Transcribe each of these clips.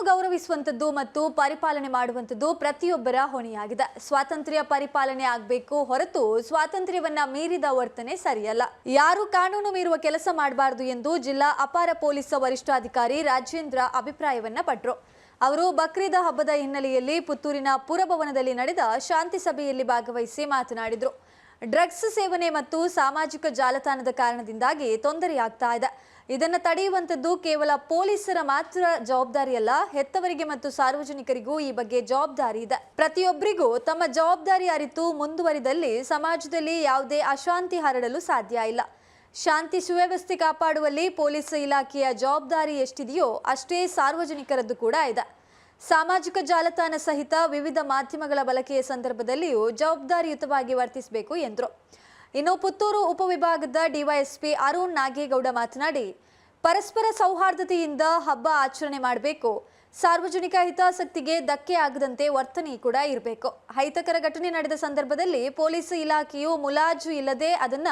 ಕಾನೂನು ಗೌರವಿಸುವಂಥದ್ದು ಮತ್ತು ಪರಿಪಾಲನೆ ಮಾಡುವಂಥದ್ದು ಪ್ರತಿಯೊಬ್ಬರ ಹೊಣೆಯಾಗಿದೆ. ಸ್ವಾತಂತ್ರ್ಯ ಪರಿಪಾಲನೆ ಆಗಬೇಕು ಹೊರತು ಸ್ವಾತಂತ್ರ್ಯವನ್ನ ಮೀರಿದ ವರ್ತನೆ ಸರಿಯಲ್ಲ. ಯಾರು ಕಾನೂನು ಮೀರುವ ಕೆಲಸ ಮಾಡಬಾರದು ಎಂದು ಜಿಲ್ಲಾ ಅಪಾರ ಪೊಲೀಸ್ ವರಿಷ್ಠಾಧಿಕಾರಿ ರಾಜೇಂದ್ರ ಅಭಿಪ್ರಾಯವನ್ನ ಪಟ್ಟರು ಅವರು ಬಕ್ರೀದ್ ಹಬ್ಬದ ಹಿನ್ನೆಲೆಯಲ್ಲಿ ಪುತ್ತೂರಿನ ಪುರಭವನದಲ್ಲಿ ನಡೆದ ಶಾಂತಿ ಸಭೆಯಲ್ಲಿ ಭಾಗವಹಿಸಿ ಮಾತನಾಡಿದರು. ಡ್ರಗ್ಸ್ ಸೇವನೆ ಮತ್ತು ಸಾಮಾಜಿಕ ಜಾಲತಾಣದ ಕಾರಣದಿಂದಾಗಿ ತೊಂದರೆಯಾಗ್ತಾ ಇದೆ. ಇದನ್ನು ತಡೆಯುವಂಥದ್ದು ಕೇವಲ ಪೊಲೀಸರ ಮಾತ್ರ ಜವಾಬ್ದಾರಿಯಲ್ಲ ಹೆತ್ತವರಿಗೆ ಮತ್ತು ಸಾರ್ವಜನಿಕರಿಗೂ ಈ ಬಗ್ಗೆ ಜವಾಬ್ದಾರಿ ಇದೆ. ಪ್ರತಿಯೊಬ್ಬರಿಗೂ ತಮ್ಮ ಜವಾಬ್ದಾರಿ ಅರಿತು ಮುಂದುವರಿದಲ್ಲಿ ಸಮಾಜದಲ್ಲಿ ಯಾವುದೇ ಅಶಾಂತಿ ಹರಡಲು ಸಾಧ್ಯ ಇಲ್ಲ. ಶಾಂತಿ ಸುವ್ಯವಸ್ಥೆ ಕಾಪಾಡುವಲ್ಲಿ ಪೊಲೀಸ್ ಇಲಾಖೆಯ ಜವಾಬ್ದಾರಿ ಎಷ್ಟಿದೆಯೋ ಅಷ್ಟೇ ಸಾರ್ವಜನಿಕರದ್ದು ಕೂಡ ಇದೆ. ಸಾಮಾಜಿಕ ಜಾಲತಾಣ ಸಹಿತ ವಿವಿಧ ಮಾಧ್ಯಮಗಳ ಬಳಕೆಯ ಸಂದರ್ಭದಲ್ಲಿಯೂ ಜವಾಬ್ದಾರಿಯುತವಾಗಿ ವರ್ತಿಸಬೇಕು ಎಂದರು. ಇನ್ನು ಪುತ್ತೂರು ಉಪವಿಭಾಗದ ಡಿವೈಎಸ್ಪಿ ಅರುಣ್ ನಾಗೇಗೌಡ ಮಾತನಾಡಿ, ಪರಸ್ಪರ ಸೌಹಾರ್ದತೆಯಿಂದ ಹಬ್ಬ ಆಚರಣೆ ಮಾಡಬೇಕು. ಸಾರ್ವಜನಿಕ ಹಿತಾಸಕ್ತಿಗೆ ಧಕ್ಕೆ ಆಗದಂತೆ ವರ್ತನೆ ಕೂಡ ಇರಬೇಕು. ಅಹಿತಕರ ಘಟನೆ ನಡೆದ ಸಂದರ್ಭದಲ್ಲಿ ಪೊಲೀಸ್ ಇಲಾಖೆಯು ಮುಲಾಜು ಇಲ್ಲದೆ ಅದನ್ನ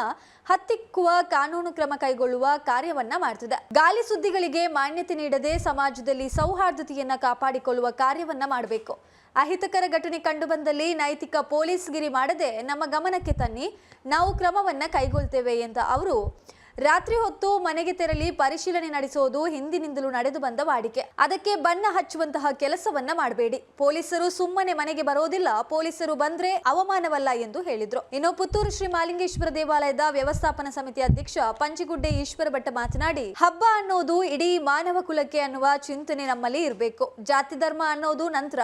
ಹತ್ತಿಕ್ಕುವ ಕಾನೂನು ಕ್ರಮ ಕೈಗೊಳ್ಳುವ ಕಾರ್ಯವನ್ನ ಮಾಡ್ತಿದೆ. ಗಾಲಿ ಸುದ್ದಿಗಳಿಗೆ ಮಾನ್ಯತೆ ನೀಡದೆ ಸಮಾಜದಲ್ಲಿ ಸೌಹಾರ್ದತೆಯನ್ನ ಕಾಪಾಡಿಕೊಳ್ಳುವ ಕಾರ್ಯವನ್ನ ಮಾಡಬೇಕು. ಅಹಿತಕರ ಘಟನೆ ಕಂಡುಬಂದಲ್ಲಿ ನೈತಿಕ ಪೊಲೀಸ್ಗಿರಿ ಮಾಡದೆ ನಮ್ಮ ಗಮನಕ್ಕೆ ತನ್ನಿ, ನಾವು ಕ್ರಮವನ್ನ ಕೈಗೊಳ್ತೇವೆ ಎಂದ ಅವರು, ರಾತ್ರಿ ಹೊತ್ತು ಮನೆಗೆ ತೆರಳಿ ಪರಿಶೀಲನೆ ನಡೆಸುವುದು ಹಿಂದಿನಿಂದಲೂ ನಡೆದು ಬಂದ ವಾಡಿಕೆ. ಅದಕ್ಕೆ ಬಣ್ಣ ಹಚ್ಚುವಂತಹ ಕೆಲಸವನ್ನ ಮಾಡಬೇಡಿ. ಪೊಲೀಸರು ಸುಮ್ಮನೆ ಮನೆಗೆ ಬರೋದಿಲ್ಲ, ಪೊಲೀಸರು ಬಂದ್ರೆ ಅವಮಾನವಲ್ಲ ಎಂದು ಹೇಳಿದ್ರು. ಇನ್ನು ಪುತ್ತೂರು ಶ್ರೀ ಮಾಲಿಂಗೇಶ್ವರ ದೇವಾಲಯದ ವ್ಯವಸ್ಥಾಪನಾ ಸಮಿತಿ ಅಧ್ಯಕ್ಷ ಪಂಚಿಗುಡ್ಡೆ ಈಶ್ವರ ಭಟ್ಟ ಮಾತನಾಡಿ, ಹಬ್ಬ ಅನ್ನೋದು ಇಡೀ ಮಾನವ ಕುಲಕ್ಕೆ ಅನ್ನುವ ಚಿಂತನೆ ನಮ್ಮಲ್ಲಿ ಇರಬೇಕು. ಜಾತಿ ಧರ್ಮ ಅನ್ನೋದು ನಂತರ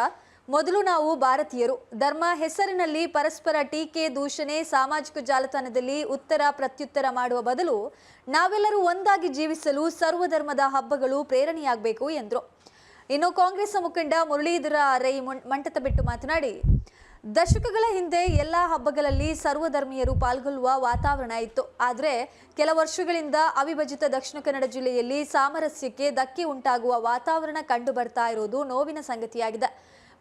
ಮೊದಲು ನಾವು ಭಾರತೀಯರು. ಧರ್ಮ ಹೆಸರಿನಲ್ಲಿ ಪರಸ್ಪರ ಟೀಕೆ, ದೂಷಣೆ, ಸಾಮಾಜಿಕ ಜಾಲತಾಣದಲ್ಲಿ ಉತ್ತರ, ಪ್ರತ್ಯುತ್ತರ ಮಾಡುವ ಬದಲು ನಾವೆಲ್ಲರೂ ಒಂದಾಗಿ ಜೀವಿಸಲು ಸರ್ವಧರ್ಮದ ಹಬ್ಬಗಳು ಪ್ರೇರಣೆಯಾಗಬೇಕು ಎಂದರು. ಇನ್ನು ಕಾಂಗ್ರೆಸ್ ಮುಖಂಡ ಮುರಳೀಧರ ರೈ ಮಂಟತ ಬಿಟ್ಟು ಮಾತನಾಡಿ, ದಶಕಗಳ ಹಿಂದೆ ಎಲ್ಲ ಹಬ್ಬಗಳಲ್ಲಿ ಸರ್ವಧರ್ಮೀಯರು ಪಾಲ್ಗೊಳ್ಳುವ ವಾತಾವರಣ ಇತ್ತು. ಆದರೆ ಕೆಲ ವರ್ಷಗಳಿಂದ ಅವಿಭಜಿತ ದಕ್ಷಿಣ ಕನ್ನಡ ಜಿಲ್ಲೆಯಲ್ಲಿ ಸಾಮರಸ್ಯಕ್ಕೆ ಧಕ್ಕೆ ಉಂಟಾಗುವ ವಾತಾವರಣ ಕಂಡು ಬರ್ತಾ ಇರೋದು ನೋವಿನ ಸಂಗತಿಯಾಗಿದೆ.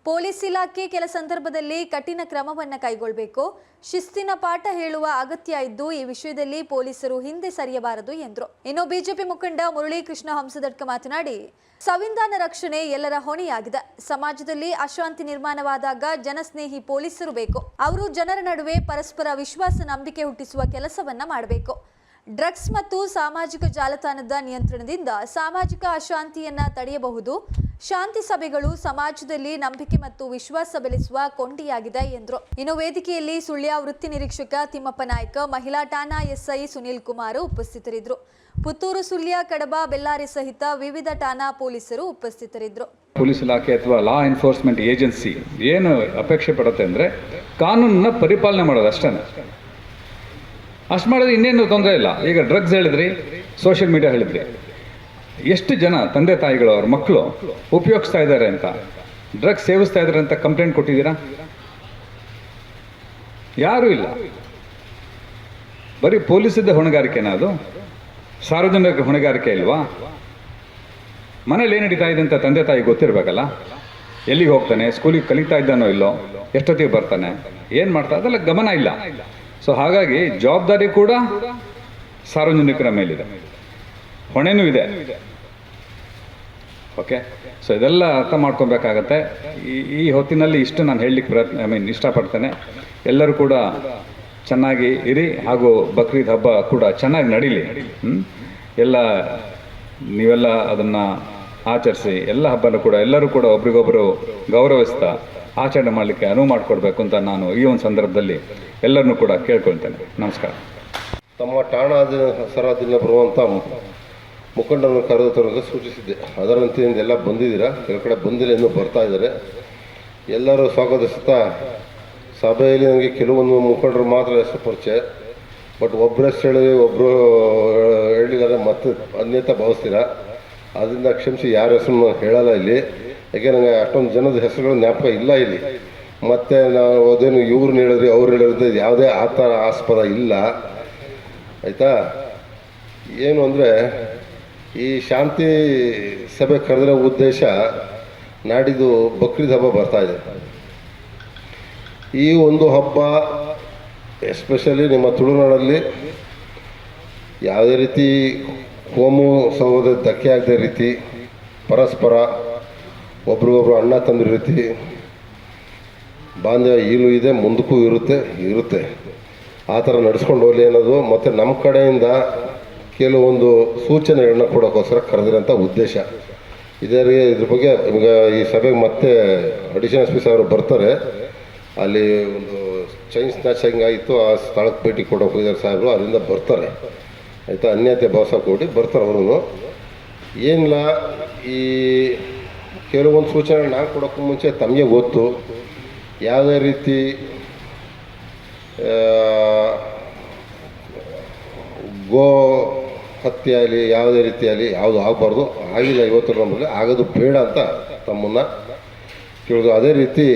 ಪೊಲೀಸ್ ಇಲಾಖೆ ಕೆಲ ಸಂದರ್ಭದಲ್ಲಿ ಕಠಿಣ ಕ್ರಮವನ್ನು ಕೈಗೊಳ್ಳಬೇಕು ಶಿಸ್ತಿನ ಪಾಠ ಹೇಳುವ ಅಗತ್ಯ ಇದ್ದು ಈ ವಿಷಯದಲ್ಲಿ ಪೊಲೀಸರು ಹಿಂದೆ ಸರಿಯಬಾರದು ಎಂದರು. ಇನ್ನು ಬಿಜೆಪಿ ಮುಖಂಡ ಮುರಳೀಕೃಷ್ಣ ಹಂಸದಡ್ಕ ಮಾತನಾಡಿ, ಸಂವಿಧಾನ ರಕ್ಷಣೆ ಎಲ್ಲರ ಹೊಣೆಯಾಗಿದೆ. ಸಮಾಜದಲ್ಲಿ ಅಶಾಂತಿ ನಿರ್ಮಾಣವಾದಾಗ ಜನಸ್ನೇಹಿ ಪೊಲೀಸರು ಬೇಕು. ಅವರು ಜನರ ನಡುವೆ ಪರಸ್ಪರ ವಿಶ್ವಾಸ ನಂಬಿಕೆ ಹುಟ್ಟಿಸುವ ಕೆಲಸವನ್ನ ಮಾಡಬೇಕು. ಡ್ರಗ್ಸ್ ಮತ್ತು ಸಾಮಾಜಿಕ ಜಾಲತಾಣದ ನಿಯಂತ್ರಣದಿಂದ ಸಾಮಾಜಿಕ ಅಶಾಂತಿಯನ್ನ ತಡೆಯಬಹುದು. ಶಾಂತಿ ಸಭೆಗಳು ಸಮಾಜದಲ್ಲಿ ನಂಬಿಕೆ ಮತ್ತು ವಿಶ್ವಾಸ ಬೆಳೆಸುವ ಕೊಂಡಿಯಾಗಿದೆ ಎಂದರು. ಇನ್ನು ವೇದಿಕೆಯಲ್ಲಿ ಸುಳ್ಯ ವೃತ್ತಿ ನಿರೀಕ್ಷಕ ತಿಮ್ಮಪ್ಪ ನಾಯ್ಕ, ಮಹಿಳಾ ಠಾಣಾ ಎಸ್ಐ ಸುನೀಲ್ ಕುಮಾರ್ ಉಪಸ್ಥಿತರಿದ್ದರು. ಪುತ್ತೂರು ಸುಳ್ಯ ಕಡಬ ಬೆಲ್ಲಾರಿ ಸಹಿತ ವಿವಿಧ ಠಾಣಾ ಪೊಲೀಸರು ಉಪಸ್ಥಿತರಿದ್ದರು. ಪೊಲೀಸ್ ಇಲಾಖೆ ಅಥವಾ ಲಾ ಎನ್ಫೋರ್ಸ್ಮೆಂಟ್ ಏಜೆನ್ಸಿ ಏನು ಅಪೇಕ್ಷೆ ಪಡುತ್ತೆ ಅಂದರೆ ಕಾನೂನನ್ನ ಪರಿಪಾಲನೆ ಮಾಡೋದು ಅಷ್ಟೇ ಅಷ್ಟು ಮಾಡಿದ್ರೆ ಇನ್ನೇನು ತೊಂದರೆ ಇಲ್ಲ. ಈಗ ಡ್ರಗ್ಸ್ ಹೇಳಿದ್ರಿ ಸೋಷಿಯಲ್ ಮೀಡಿಯಾ ಹೇಳಿದ್ರಿ. ಎಷ್ಟು ಜನ ತಂದೆ ತಾಯಿಗಳು ಅವ್ರ ಮಕ್ಕಳು ಉಪಯೋಗಿಸ್ತಾ ಇದ್ದಾರೆ ಅಂತ? ಡ್ರಗ್ಸ್ ಸೇವಿಸ್ತಾ ಇದ್ದಾರೆ ಅಂತ ಕಂಪ್ಲೇಂಟ್ ಕೊಟ್ಟಿದ್ದೀರಾ? ಯಾರೂ ಇಲ್ಲ. ಬರೀ ಪೊಲೀಸಿದ್ದ ಹೊಣೆಗಾರಿಕೆನಾ ಅದು? ಸಾರ್ವಜನಿಕ ಹೊಣೆಗಾರಿಕೆ ಇಲ್ವಾ? ಮನೇಲಿ ಏನು ನಡೀತಾ ಇದೆ ಅಂತ ತಂದೆ ತಾಯಿ ಗೊತ್ತಿರಬೇಕಲ್ಲ? ಎಲ್ಲಿಗೆ ಹೋಗ್ತಾನೆ ಸ್ಕೂಲಿಗೆ ಕಲಿತಾ ಇದ್ದಾನೋ ಇಲ್ಲೋ, ಎಷ್ಟೊತ್ತಿಗೆ ಬರ್ತಾನೆ, ಏನು ಮಾಡ್ತಾ ಅದೆಲ್ಲ ಗಮನ ಇಲ್ಲ. ಸೊ ಹಾಗಾಗಿ ಜವಾಬ್ದಾರಿ ಕೂಡ ಸಾರ್ವಜನಿಕರ ಮೇಲಿದೆ. ಹೊಣೆನೂ ಇದೆ. ಓಕೆ ಸೊ ಇದೆಲ್ಲ ಅರ್ಥ ಮಾಡ್ಕೊಬೇಕಾಗತ್ತೆ. ಈ ಹೊತ್ತಿನಲ್ಲಿ ಇಷ್ಟು ನಾನು ಹೇಳಲಿಕ್ಕೆ ಪ್ರಯತ್ನ ಐ ಮೀನ್ ಇಷ್ಟಪಡ್ತೇನೆ. ಎಲ್ಲರೂ ಕೂಡ ಚೆನ್ನಾಗಿ ಇರಿ ಹಾಗೂ ಬಕ್ರೀದ್ ಹಬ್ಬ ಕೂಡ ಚೆನ್ನಾಗಿ ನಡೀಲಿ? ಎಲ್ಲ ನೀವೆಲ್ಲ ಅದನ್ನು ಆಚರಿಸಿ, ಎಲ್ಲ ಹಬ್ಬನೂ ಕೂಡ ಎಲ್ಲರೂ ಕೂಡ ಒಬ್ರಿಗೊಬ್ಬರು ಗೌರವಿಸ್ತಾ ಆಚರಣೆ ಮಾಡಲಿಕ್ಕೆ ಅನುವು ಮಾಡಿಕೊಡ್ಬೇಕು ಅಂತ ನಾನು ಈ ಒಂದು ಸಂದರ್ಭದಲ್ಲಿ ಎಲ್ಲರನ್ನೂ ಕೂಡ ಕೇಳ್ಕೊಳ್ತೇನೆ. ನಮಸ್ಕಾರ. ತಮ್ಮ ಠಾಣಾದ ಸರಹದ್ದಿನ ಬರುವಂಥ ಮುಖಂಡರನ್ನು ಕರೆದು ತರಲು ಸೂಚಿಸಿದ್ದೆ ಅದರಂತೆ ಎಲ್ಲ ಬಂದಿದ್ದೀರಾ? ಕೆಲ ಕಡೆ ಬಂದಿಲ್ಲ ಎಂದು ಬರ್ತಾ ಇದ್ದಾರೆ. ಎಲ್ಲರೂ ಸ್ವಾಗತಿಸುತ್ತಾ ಸಭೆಯಲ್ಲಿ ನನಗೆ ಕೆಲವೊಂದು ಮುಖಂಡರು ಮಾತ್ರ ಹೆಸರು ಪರಿಚಯ. ಬಟ್ ಒಬ್ಬರ ಹೆಸರು ಹೇಳಿ ಒಬ್ಬರು ಹೇಳಿದ್ದಾರೆ, ಮತ್ತೆ ಅನ್ಯತ ಭಾವಿಸ್ತೀರಾ? ಅದರಿಂದ ಕ್ಷಮಿಸಿ, ಯಾರ ಹೆಸರು ಹೇಳಲ್ಲ ಇಲ್ಲಿ. ಯಾಕೆ ನನಗೆ ಅಷ್ಟೊಂದು ಜನದ ಹೆಸರುಗಳು ಜ್ಞಾಪಕ ಇಲ್ಲ ಇಲ್ಲಿ. ಮತ್ತು ನಾವು ಅದೇನು ಇವ್ರನ್ನ ಹೇಳಿದ್ರಿ ಅವ್ರು ಹೇಳಿದ್ರೆ ಯಾವುದೇ ಆ ಥರ ಆಸ್ಪದ ಇಲ್ಲ. ಆಯಿತಾ? ಏನು ಅಂದರೆ ಈ ಶಾಂತಿ ಸಭೆ ಕರೆದಿರೋ ಉದ್ದೇಶ ನಾಡಿದ್ದು ಬಕ್ರೀದ್ ಹಬ್ಬ ಬರ್ತಾ ಇದೆ. ಈ ಒಂದು ಹಬ್ಬ ಎಸ್ಪೆಷಲಿ ನಿಮ್ಮ ತುಳುನಾಡಲ್ಲಿ ಯಾವುದೇ ರೀತಿ ಕೋಮು ಸಹೋದರ ಧಕ್ಕೆ ಆಗದ ರೀತಿ ಪರಸ್ಪರ ಒಬ್ರಿಗೊಬ್ರು ಅಣ್ಣ ತಂದಿರ ರೀತಿ ಬಾಂಧವ್ಯ ಈಗಲೂ ಇದೆ, ಮುಂದಕ್ಕೂ ಇರುತ್ತೆ ಇರುತ್ತೆ. ಆ ಥರ ನಡೆಸ್ಕೊಂಡು ಹೋಗಲಿ ಅನ್ನೋದು ಮತ್ತು ನಮ್ಮ ಕಡೆಯಿಂದ ಕೆಲವೊಂದು ಸೂಚನೆಗಳನ್ನ ಕೊಡೋಕ್ಕೋಸ್ಕರ ಕರೆದಿರೋಂಥ ಉದ್ದೇಶ. ಇದೇ ಇದ್ರ ಬಗ್ಗೆ ಈಗ ಈ ಸಭೆಗೆ ಮತ್ತೆ ಅಡಿಷನಲ್ ಎಸ್ ಪಿ ಬರ್ತಾರೆ. ಅಲ್ಲಿ ಒಂದು ಚೈನ್ ಸ್ನ್ಯಾಚ್ ಆಯಿತು, ಆ ಸ್ಥಳಕ್ಕೆ ಭೇಟಿ ಕೊಡೋಕೆ ಹೋಗಿದ್ದಾರೆ ಸಾಹೇಬರು ಅಲ್ಲಿಂದ ಬರ್ತಾರೆ. ಆಯಿತಾ? ಅನ್ಯತೆ ಭಾವಸ ಕೊಟ್ಟು ಬರ್ತಾರೆ ಅವರು ಏನಿಲ್ಲ, ಈ ಕೆಲವೊಂದು ಸೂಚನೆ ನಾನು ಕೊಡೋಕ್ಕೂ ಮುಂಚೆ ತಮಗೆ ಗೊತ್ತು. ಯಾವುದೇ ರೀತಿ ಗೋ ಹತ್ಯೆಯಲ್ಲಿ ಯಾವುದೇ ರೀತಿಯಲ್ಲಿ ಯಾವುದು ಆಗಬಾರ್ದು. ಆಗಿಲ್ಲ ಇವತ್ತು ನಮ್ಮಲ್ಲಿ, ಆಗೋದು ಬೇಡ ಅಂತ ತಮ್ಮನ್ನು ಕೇಳೋದು. ಅದೇ ರೀತಿ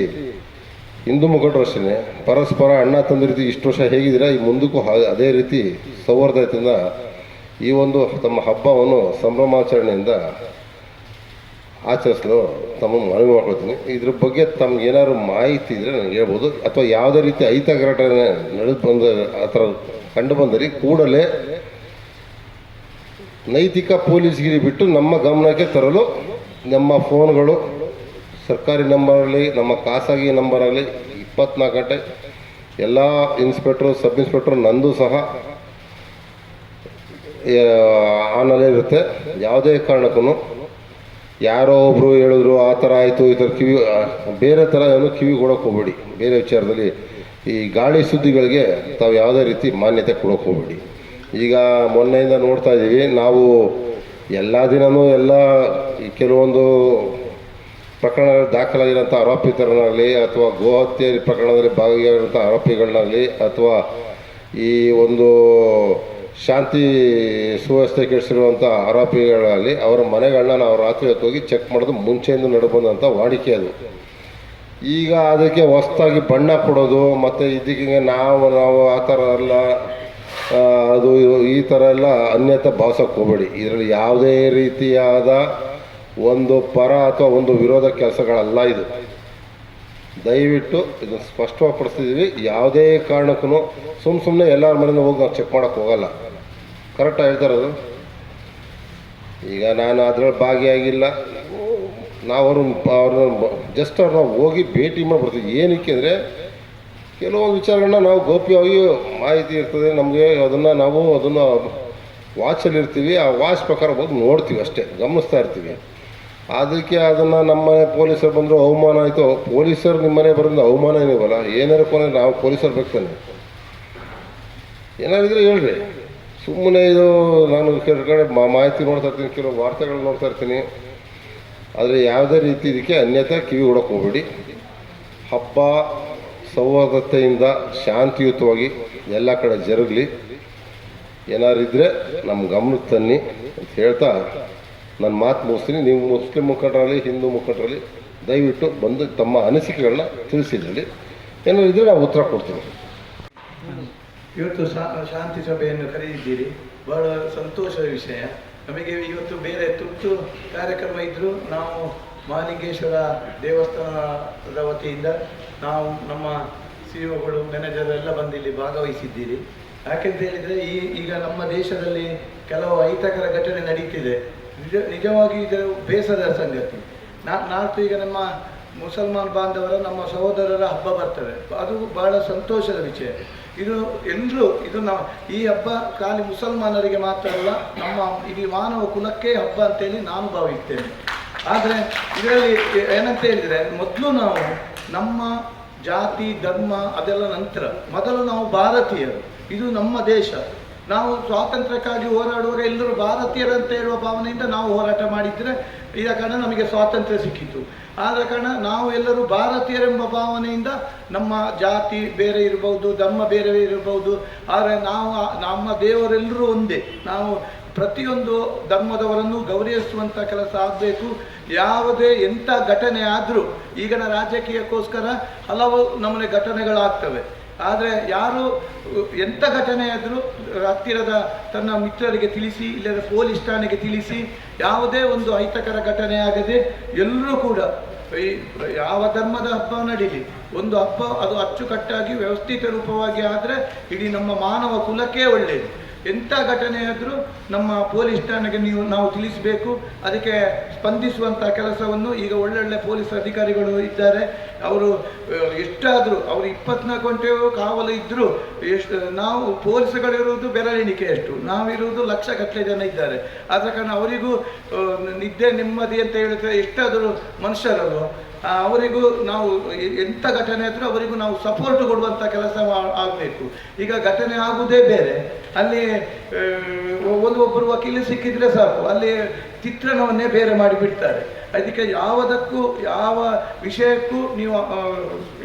ಹಿಂದೂ ಮುಖಂಡರು ಅಷ್ಟೇ ಪರಸ್ಪರ ಅಣ್ಣ ತಂದ ರೀತಿ ಇಷ್ಟು ವರ್ಷ ಹೇಗಿದ್ದೀರಾ, ಈ ಮುಂದಕ್ಕೂ ಅದೇ ರೀತಿ ಸೌಹಾರ್ದತೆಯಿಂದ ಈ ಒಂದು ತಮ್ಮ ಹಬ್ಬವನ್ನು ಸಂಭ್ರಮಾಚರಣೆಯಿಂದ ಆಚರಿಸಲು, ತಮ್ಮ ಮನವಿ ಮಾಡ್ಕೊಳ್ತೀನಿ. ಇದ್ರ ಬಗ್ಗೆ ತಮ್ಗೆ ಏನಾದ್ರು ಮಾಹಿತಿ ಇದ್ದರೆ ನನಗೆ ಹೇಳ್ಬೋದು. ಅಥವಾ ಯಾವುದೇ ರೀತಿ ಐತ ಘಟನೆ ನಡೆದು ಬಂದ ಆ ಥರ ಕಂಡು ಬಂದರೆ ಕೂಡಲೇ ನೈತಿಕ ಪೊಲೀಸ್ಗಿರಿ ಬಿಟ್ಟು ನಮ್ಮ ಗಮನಕ್ಕೆ ತರಲು ನಮ್ಮ ಫೋನ್ಗಳು, ಸರ್ಕಾರಿ ನಂಬರ್ ಆಗಲಿ ನಮ್ಮ ಖಾಸಗಿ ನಂಬರ್ ಆಗಲಿ ಇಪ್ಪತ್ನಾಲ್ಕು ಗಂಟೆ ಎಲ್ಲ ಇನ್ಸ್ಪೆಕ್ಟ್ರು, ಸಬ್ ಇನ್ಸ್ಪೆಕ್ಟ್ರು ನಂದು ಸಹ ಆನಲ್ಲೇ ಇರುತ್ತೆ ಯಾವುದೇ ಕಾರಣಕ್ಕೂ ಯಾರೋ ಒಬ್ಬರು ಹೇಳಿದ್ರು, ಆ ಥರ ಆಯಿತು, ಈ ಥರ ಕಿವಿ ಬೇರೆ ಥರ ಏನು ಕಿವಿ ಕೊಡೋಕೆ ಹೋಗ್ಬೇಡಿ. ಬೇರೆ ವಿಚಾರದಲ್ಲಿ ಈ ಗಾಳಿ ಸುದ್ದಿಗಳಿಗೆ ತಾವು ಯಾವುದೇ ರೀತಿ ಮಾನ್ಯತೆ ಕೊಡೋಕೆ ಹೋಗ್ಬೇಡಿ. ಈಗ ಮೊನ್ನೆಯಿಂದ ನೋಡ್ತಾ ಇದ್ದೀವಿ, ನಾವು ಎಲ್ಲ ದಿನವೂ ಎಲ್ಲ ಕೆಲವೊಂದು ಪ್ರಕರಣಗಳು ದಾಖಲಾಗಿರೋಂಥ ಆರೋಪಿತರನ್ನಾಗಲಿ, ಅಥವಾ ಗೋಹತ್ಯೆ ಪ್ರಕರಣದಲ್ಲಿ ಭಾಗಿಯಾಗಿರೋಂಥ ಆರೋಪಿಗಳನ್ನಾಗಲಿ, ಅಥವಾ ಈ ಒಂದು ಶಾಂತಿ ಸುವ್ಯವಸ್ಥೆ ಕೆಡಿಸಿರುವಂಥ ಆರೋಪಿಗಳಲ್ಲಿ ಅವರ ಮನೆಗಳನ್ನ ನಾವು ರಾತ್ರಿ ಹೊತ್ತು ಹೋಗಿ ಚೆಕ್ ಮಾಡೋದು ಮುಂಚೆಯಿಂದ ನಡೆಬಂದಂಥ ವಾಡಿಕೆ ಅದು. ಈಗ ಅದಕ್ಕೆ ಹೊಸ್ದಾಗಿ ಬಣ್ಣ ಕೊಡೋದು, ಮತ್ತು ಇದಕ್ಕೆ ನಾವು ನಾವು ಆ ಥರ ಎಲ್ಲ ಅದು ಈ ಥರ ಎಲ್ಲ ಅನ್ಯತೆ ಭಾವಿಸೋಕೆ ಹೋಗಬೇಡಿ. ಇದರಲ್ಲಿ ಯಾವುದೇ ರೀತಿಯಾದ ಒಂದು ಪರ ಅಥವಾ ಒಂದು ವಿರೋಧ ಕೆಲಸಗಳಲ್ಲ ಇದು. ದಯವಿಟ್ಟು ಇದನ್ನು ಸ್ಪಷ್ಟಪಡಿಸ್ತಿದ್ದೀವಿ ಯಾವುದೇ ಕಾರಣಕ್ಕೂ ಸುಮ್ಮ ಸುಮ್ಮನೆ ಎಲ್ಲರ ಮನೆಯಿಂದ ಹೋಗಿ ನಾವು ಚೆಕ್ ಮಾಡೋಕ್ಕೆ ಹೋಗಲ್ಲ. ಕರೆಕ್ಟಾಗಿ ಹೇಳ್ತಾರದು ಈಗ ನಾನು ಅದ್ರಲ್ಲಿ ಭಾಗಿಯಾಗಿಲ್ಲ. ನಾವು ಅವ್ರನ್ನ ಅವ್ರನ್ನ ಜಸ್ಟ್ ಅವ್ರನ್ನ ಹೋಗಿ ಭೇಟಿ ಮಾಡಿಬಿಡ್ತೀವಿ. ಏನಕ್ಕೆ ಅಂದರೆ ಕೆಲವೊಂದು ವಿಚಾರಗಳನ್ನ ನಾವು ಗೌಪ್ಯವಾಗಿ ಮಾಹಿತಿ ಇರ್ತದೆ. ನಮಗೆ ಅದನ್ನು ನಾವು ಅದನ್ನು ವಾಚಲ್ಲಿರ್ತೀವಿ ಆ ವಾಚ್ ಪ್ರಕಾರ ಹೋಗಿ ನೋಡ್ತೀವಿ ಅಷ್ಟೇ. ಗಮನಿಸ್ತಾ ಇರ್ತೀವಿ. ಅದಕ್ಕೆ ಅದನ್ನು ನಮ್ಮ ಪೊಲೀಸರು ಬಂದರು ಅವಮಾನ ಆಯಿತು. ಪೊಲೀಸರು ನಿಮ್ಮ ಮನೆ ಬರೋದು ಅವಮಾನ ಏನಿವಲ್ಲ? ಏನಾರು ಕೊನೆ ನಾವು ಪೊಲೀಸರು ಬೇಕಾನೆ ಏನಾರಿದ್ರೆ ಹೇಳ್ರಿ. ಸುಮ್ಮನೆ ಇದು ನಾನು ಕೆಲವು ಕಡೆ ಮಾಹಿತಿ ನೋಡ್ತಾ ಇರ್ತೀನಿ, ಕೆಲವು ವಾರ್ತೆಗಳು ನೋಡ್ತಾ ಇರ್ತೀನಿ. ಆದರೆ ಯಾವುದೇ ರೀತಿ ಇದಕ್ಕೆ ಅನ್ಯತೆ ಕಿವಿ ಹೋಗ್ಬೇಡಿ. ಹಬ್ಬ ಸೌಹಾರ್ದತೆಯಿಂದ ಶಾಂತಿಯುತವಾಗಿ ಎಲ್ಲ ಕಡೆ ಜರುಗಲಿ. ಏನಾರಿದ್ರೆ ನಮ್ಮ ಗಮನಕ್ಕೆ ತನ್ನಿ ಅಂತ ಹೇಳ್ತಾ ನನ್ನ ಮಾತು ಮುಗಿಸ್ತೀನಿ. ನೀವು ಮುಸ್ಲಿಂ ಮುಖಂಡರಲ್ಲಿ ಹಿಂದೂ ಮುಖಂಡರಲ್ಲಿ ದಯವಿಟ್ಟು ಬಂದು ತಮ್ಮ ಅನಿಸಿಕೆಗಳನ್ನ ತಿಳಿಸಿದ್ರಲ್ಲಿ. ಏನಾದ್ರು ಇದ್ದರೆ ನಾವು ಉತ್ತರ ಕೊಡ್ತೀನಿ ಇವತ್ತು ಶಾಂತಿ ಸಭೆಯನ್ನು ಕರೆದಿದ್ದೀರಿ. ಬಹಳ ಸಂತೋಷದ ವಿಷಯ. ನಮಗೆ ಇವತ್ತು ಬೇರೆ ತುರ್ತು ಕಾರ್ಯಕ್ರಮ ಇದ್ದರೂ ನಾವು ಮಾಲಿಂಗೇಶ್ವರ ದೇವಸ್ಥಾನದ ವತಿಯಿಂದ ನಾವು ನಮ್ಮ ಸಿ ಒಗಳು ಮ್ಯಾನೇಜರ್ ಎಲ್ಲ ಬಂದು ಇಲ್ಲಿ ಭಾಗವಹಿಸಿದ್ದೀರಿ. ಯಾಕೆಂತ ಹೇಳಿದರೆ ಈ, ಈಗ ನಮ್ಮ ದೇಶದಲ್ಲಿ ಕೆಲವು ಅಹಿತಕರ ಘಟನೆ ನಡೀತಿದೆ. ನಿಜ, ನಿಜವಾಗಿ ಇದು ಬೇಸರದ ಸಂಗತಿ. ನಾ ನಾಲ್ಕು ಈಗ ನಮ್ಮ ಮುಸಲ್ಮಾನ್ ಬಾಂಧವರ, ನಮ್ಮ ಸಹೋದರರ ಹಬ್ಬ ಬರ್ತದೆ. ಅದು ಬಹಳ ಸಂತೋಷದ ವಿಷಯ. ಇದು ಎಲ್ಲರೂ, ಇದು ನಾವು ಈ ಹಬ್ಬ ಖಾಲಿ ಮುಸಲ್ಮಾನರಿಗೆ ಮಾತ್ರ ಅಲ್ಲ, ನಮ್ಮ ಇಡೀ ಮಾನವ ಕುಲಕ್ಕೆ ಹಬ್ಬ ಅಂತೇಳಿ ನಾನು ಭಾವಿಸ್ತೇನೆ. ಆದರೆ ಇದರಲ್ಲಿ ಏನಂತ ಹೇಳಿದರೆ, ಮೊದಲು ನಾವು ನಮ್ಮ ಜಾತಿ, ಧರ್ಮ ಅದೆಲ್ಲ ನಂತರ. ಮೊದಲು ನಾವು ಭಾರತೀಯರು. ಇದು ನಮ್ಮ ದೇಶ. ನಾವು ಸ್ವಾತಂತ್ರ್ಯಕ್ಕಾಗಿ ಹೋರಾಡುವಾಗ ಎಲ್ಲರೂ ಭಾರತೀಯರಂತೆ ಇರುವ ಭಾವನೆಯಿಂದ ನಾವು ಹೋರಾಟ ಮಾಡಿದರೆ ಇದ ಕಾರಣ ನಮಗೆ ಸ್ವಾತಂತ್ರ್ಯ ಸಿಕ್ಕಿತು. ಆದ ಕಾರಣ ನಾವು ಎಲ್ಲರೂ ಭಾರತೀಯರೆಂಬ ಭಾವನೆಯಿಂದ ನಮ್ಮ ಜಾತಿ ಬೇರೆ ಇರಬಹುದು, ಧರ್ಮ ಬೇರೆ ಇರಬಹುದು, ಆದರೆ ನಾವು ನಮ್ಮ ದೇವರೆಲ್ಲರೂ ಒಂದೇ. ನಾವು ಪ್ರತಿಯೊಂದು ಧರ್ಮದವರನ್ನು ಗೌರವಿಸುವಂಥ ಕೆಲಸ ಆಗಬೇಕು. ಯಾವುದೇ ಎಂಥ ಘಟನೆ ಆದರೂ ಈಗಿನ ರಾಜಕೀಯಕ್ಕೋಸ್ಕರ ಹಲವು ನಮೂನೆ ಘಟನೆಗಳಾಗ್ತವೆ. ಆದರೆ ಯಾರು ಎಂಥ ಘಟನೆ ಆದರೂ ಹತ್ತಿರದ ತನ್ನ ಮಿತ್ರರಿಗೆ ತಿಳಿಸಿ ಇಲ್ಲದ ಪೊಲೀಸ್ ಠಾಣೆಗೆ ತಿಳಿಸಿ, ಯಾವುದೇ ಒಂದು ಅಹಿತಕರ ಘಟನೆ ಆಗದೆ ಎಲ್ಲರೂ ಕೂಡ ಈ ಯಾವ ಧರ್ಮದ ಹಬ್ಬ ನಡೀಲಿ, ಒಂದು ಹಬ್ಬ ಅದು ಅಚ್ಚುಕಟ್ಟಾಗಿ ವ್ಯವಸ್ಥಿತ ರೂಪವಾಗಿ ಆದರೆ ಇಡೀ ನಮ್ಮ ಮಾನವ ಕುಲಕ್ಕೆ ಒಳ್ಳೆಯದು ಎಂಥ ಘಟನೆ ಆದರೂ ನಮ್ಮ ಪೊಲೀಸ್ ಠಾಣೆಗೆ ನೀವು ನಾವು ತಿಳಿಸಬೇಕು. ಅದಕ್ಕೆ ಸ್ಪಂದಿಸುವಂಥ ಕೆಲಸವನ್ನು ಈಗ ಒಳ್ಳೊಳ್ಳೆ ಪೊಲೀಸ್ ಅಧಿಕಾರಿಗಳು ಇದ್ದಾರೆ. ಅವರು ಎಷ್ಟಾದರೂ ಅವರು ಇಪ್ಪತ್ನಾಲ್ಕು ಗಂಟೆಯೂ ಕಾವಲು ಇದ್ದರೂ ಎಷ್ಟು ನಾವು ಪೊಲೀಸ್ಗಳಿರುವುದು ಬೆರಳೆಣಿಕೆ ಎಷ್ಟು ಲಕ್ಷ ಗಟ್ಟಲೆ ಜನ ಇದ್ದಾರೆ. ಆದ ಕಾರಣ ಅವರಿಗೂ ನಿದ್ದೆ ನೆಮ್ಮದಿ ಅಂತ ಹೇಳಿದ್ರೆ ಎಷ್ಟಾದರೂ ಮನುಷ್ಯರಲ್ವ. ಆ, ಅವರಿಗೂ ನಾವು ಎಂಥ ಘಟನೆ ಆದರೂ ಅವರಿಗೂ ನಾವು ಸಪೋರ್ಟ್ ಕೊಡುವಂಥ ಕೆಲಸ ಆಗಬೇಕು. ಈಗ ಘಟನೆ ಆಗುವುದೇ ಬೇರೆ. ಅಲ್ಲಿ ಒಂದು ಒಬ್ಬರು ವಕೀಲಿ ಸಿಕ್ಕಿದ್ರೆ ಸಾಕು. ಅಲ್ಲಿ ಚಿತ್ರಣವನ್ನೇ ಬೇರೆ ಮಾಡಿಬಿಡ್ತಾರೆ. ಅದಕ್ಕೆ ಯಾವುದಕ್ಕೂ, ಯಾವ ವಿಷಯಕ್ಕೂ ನೀವು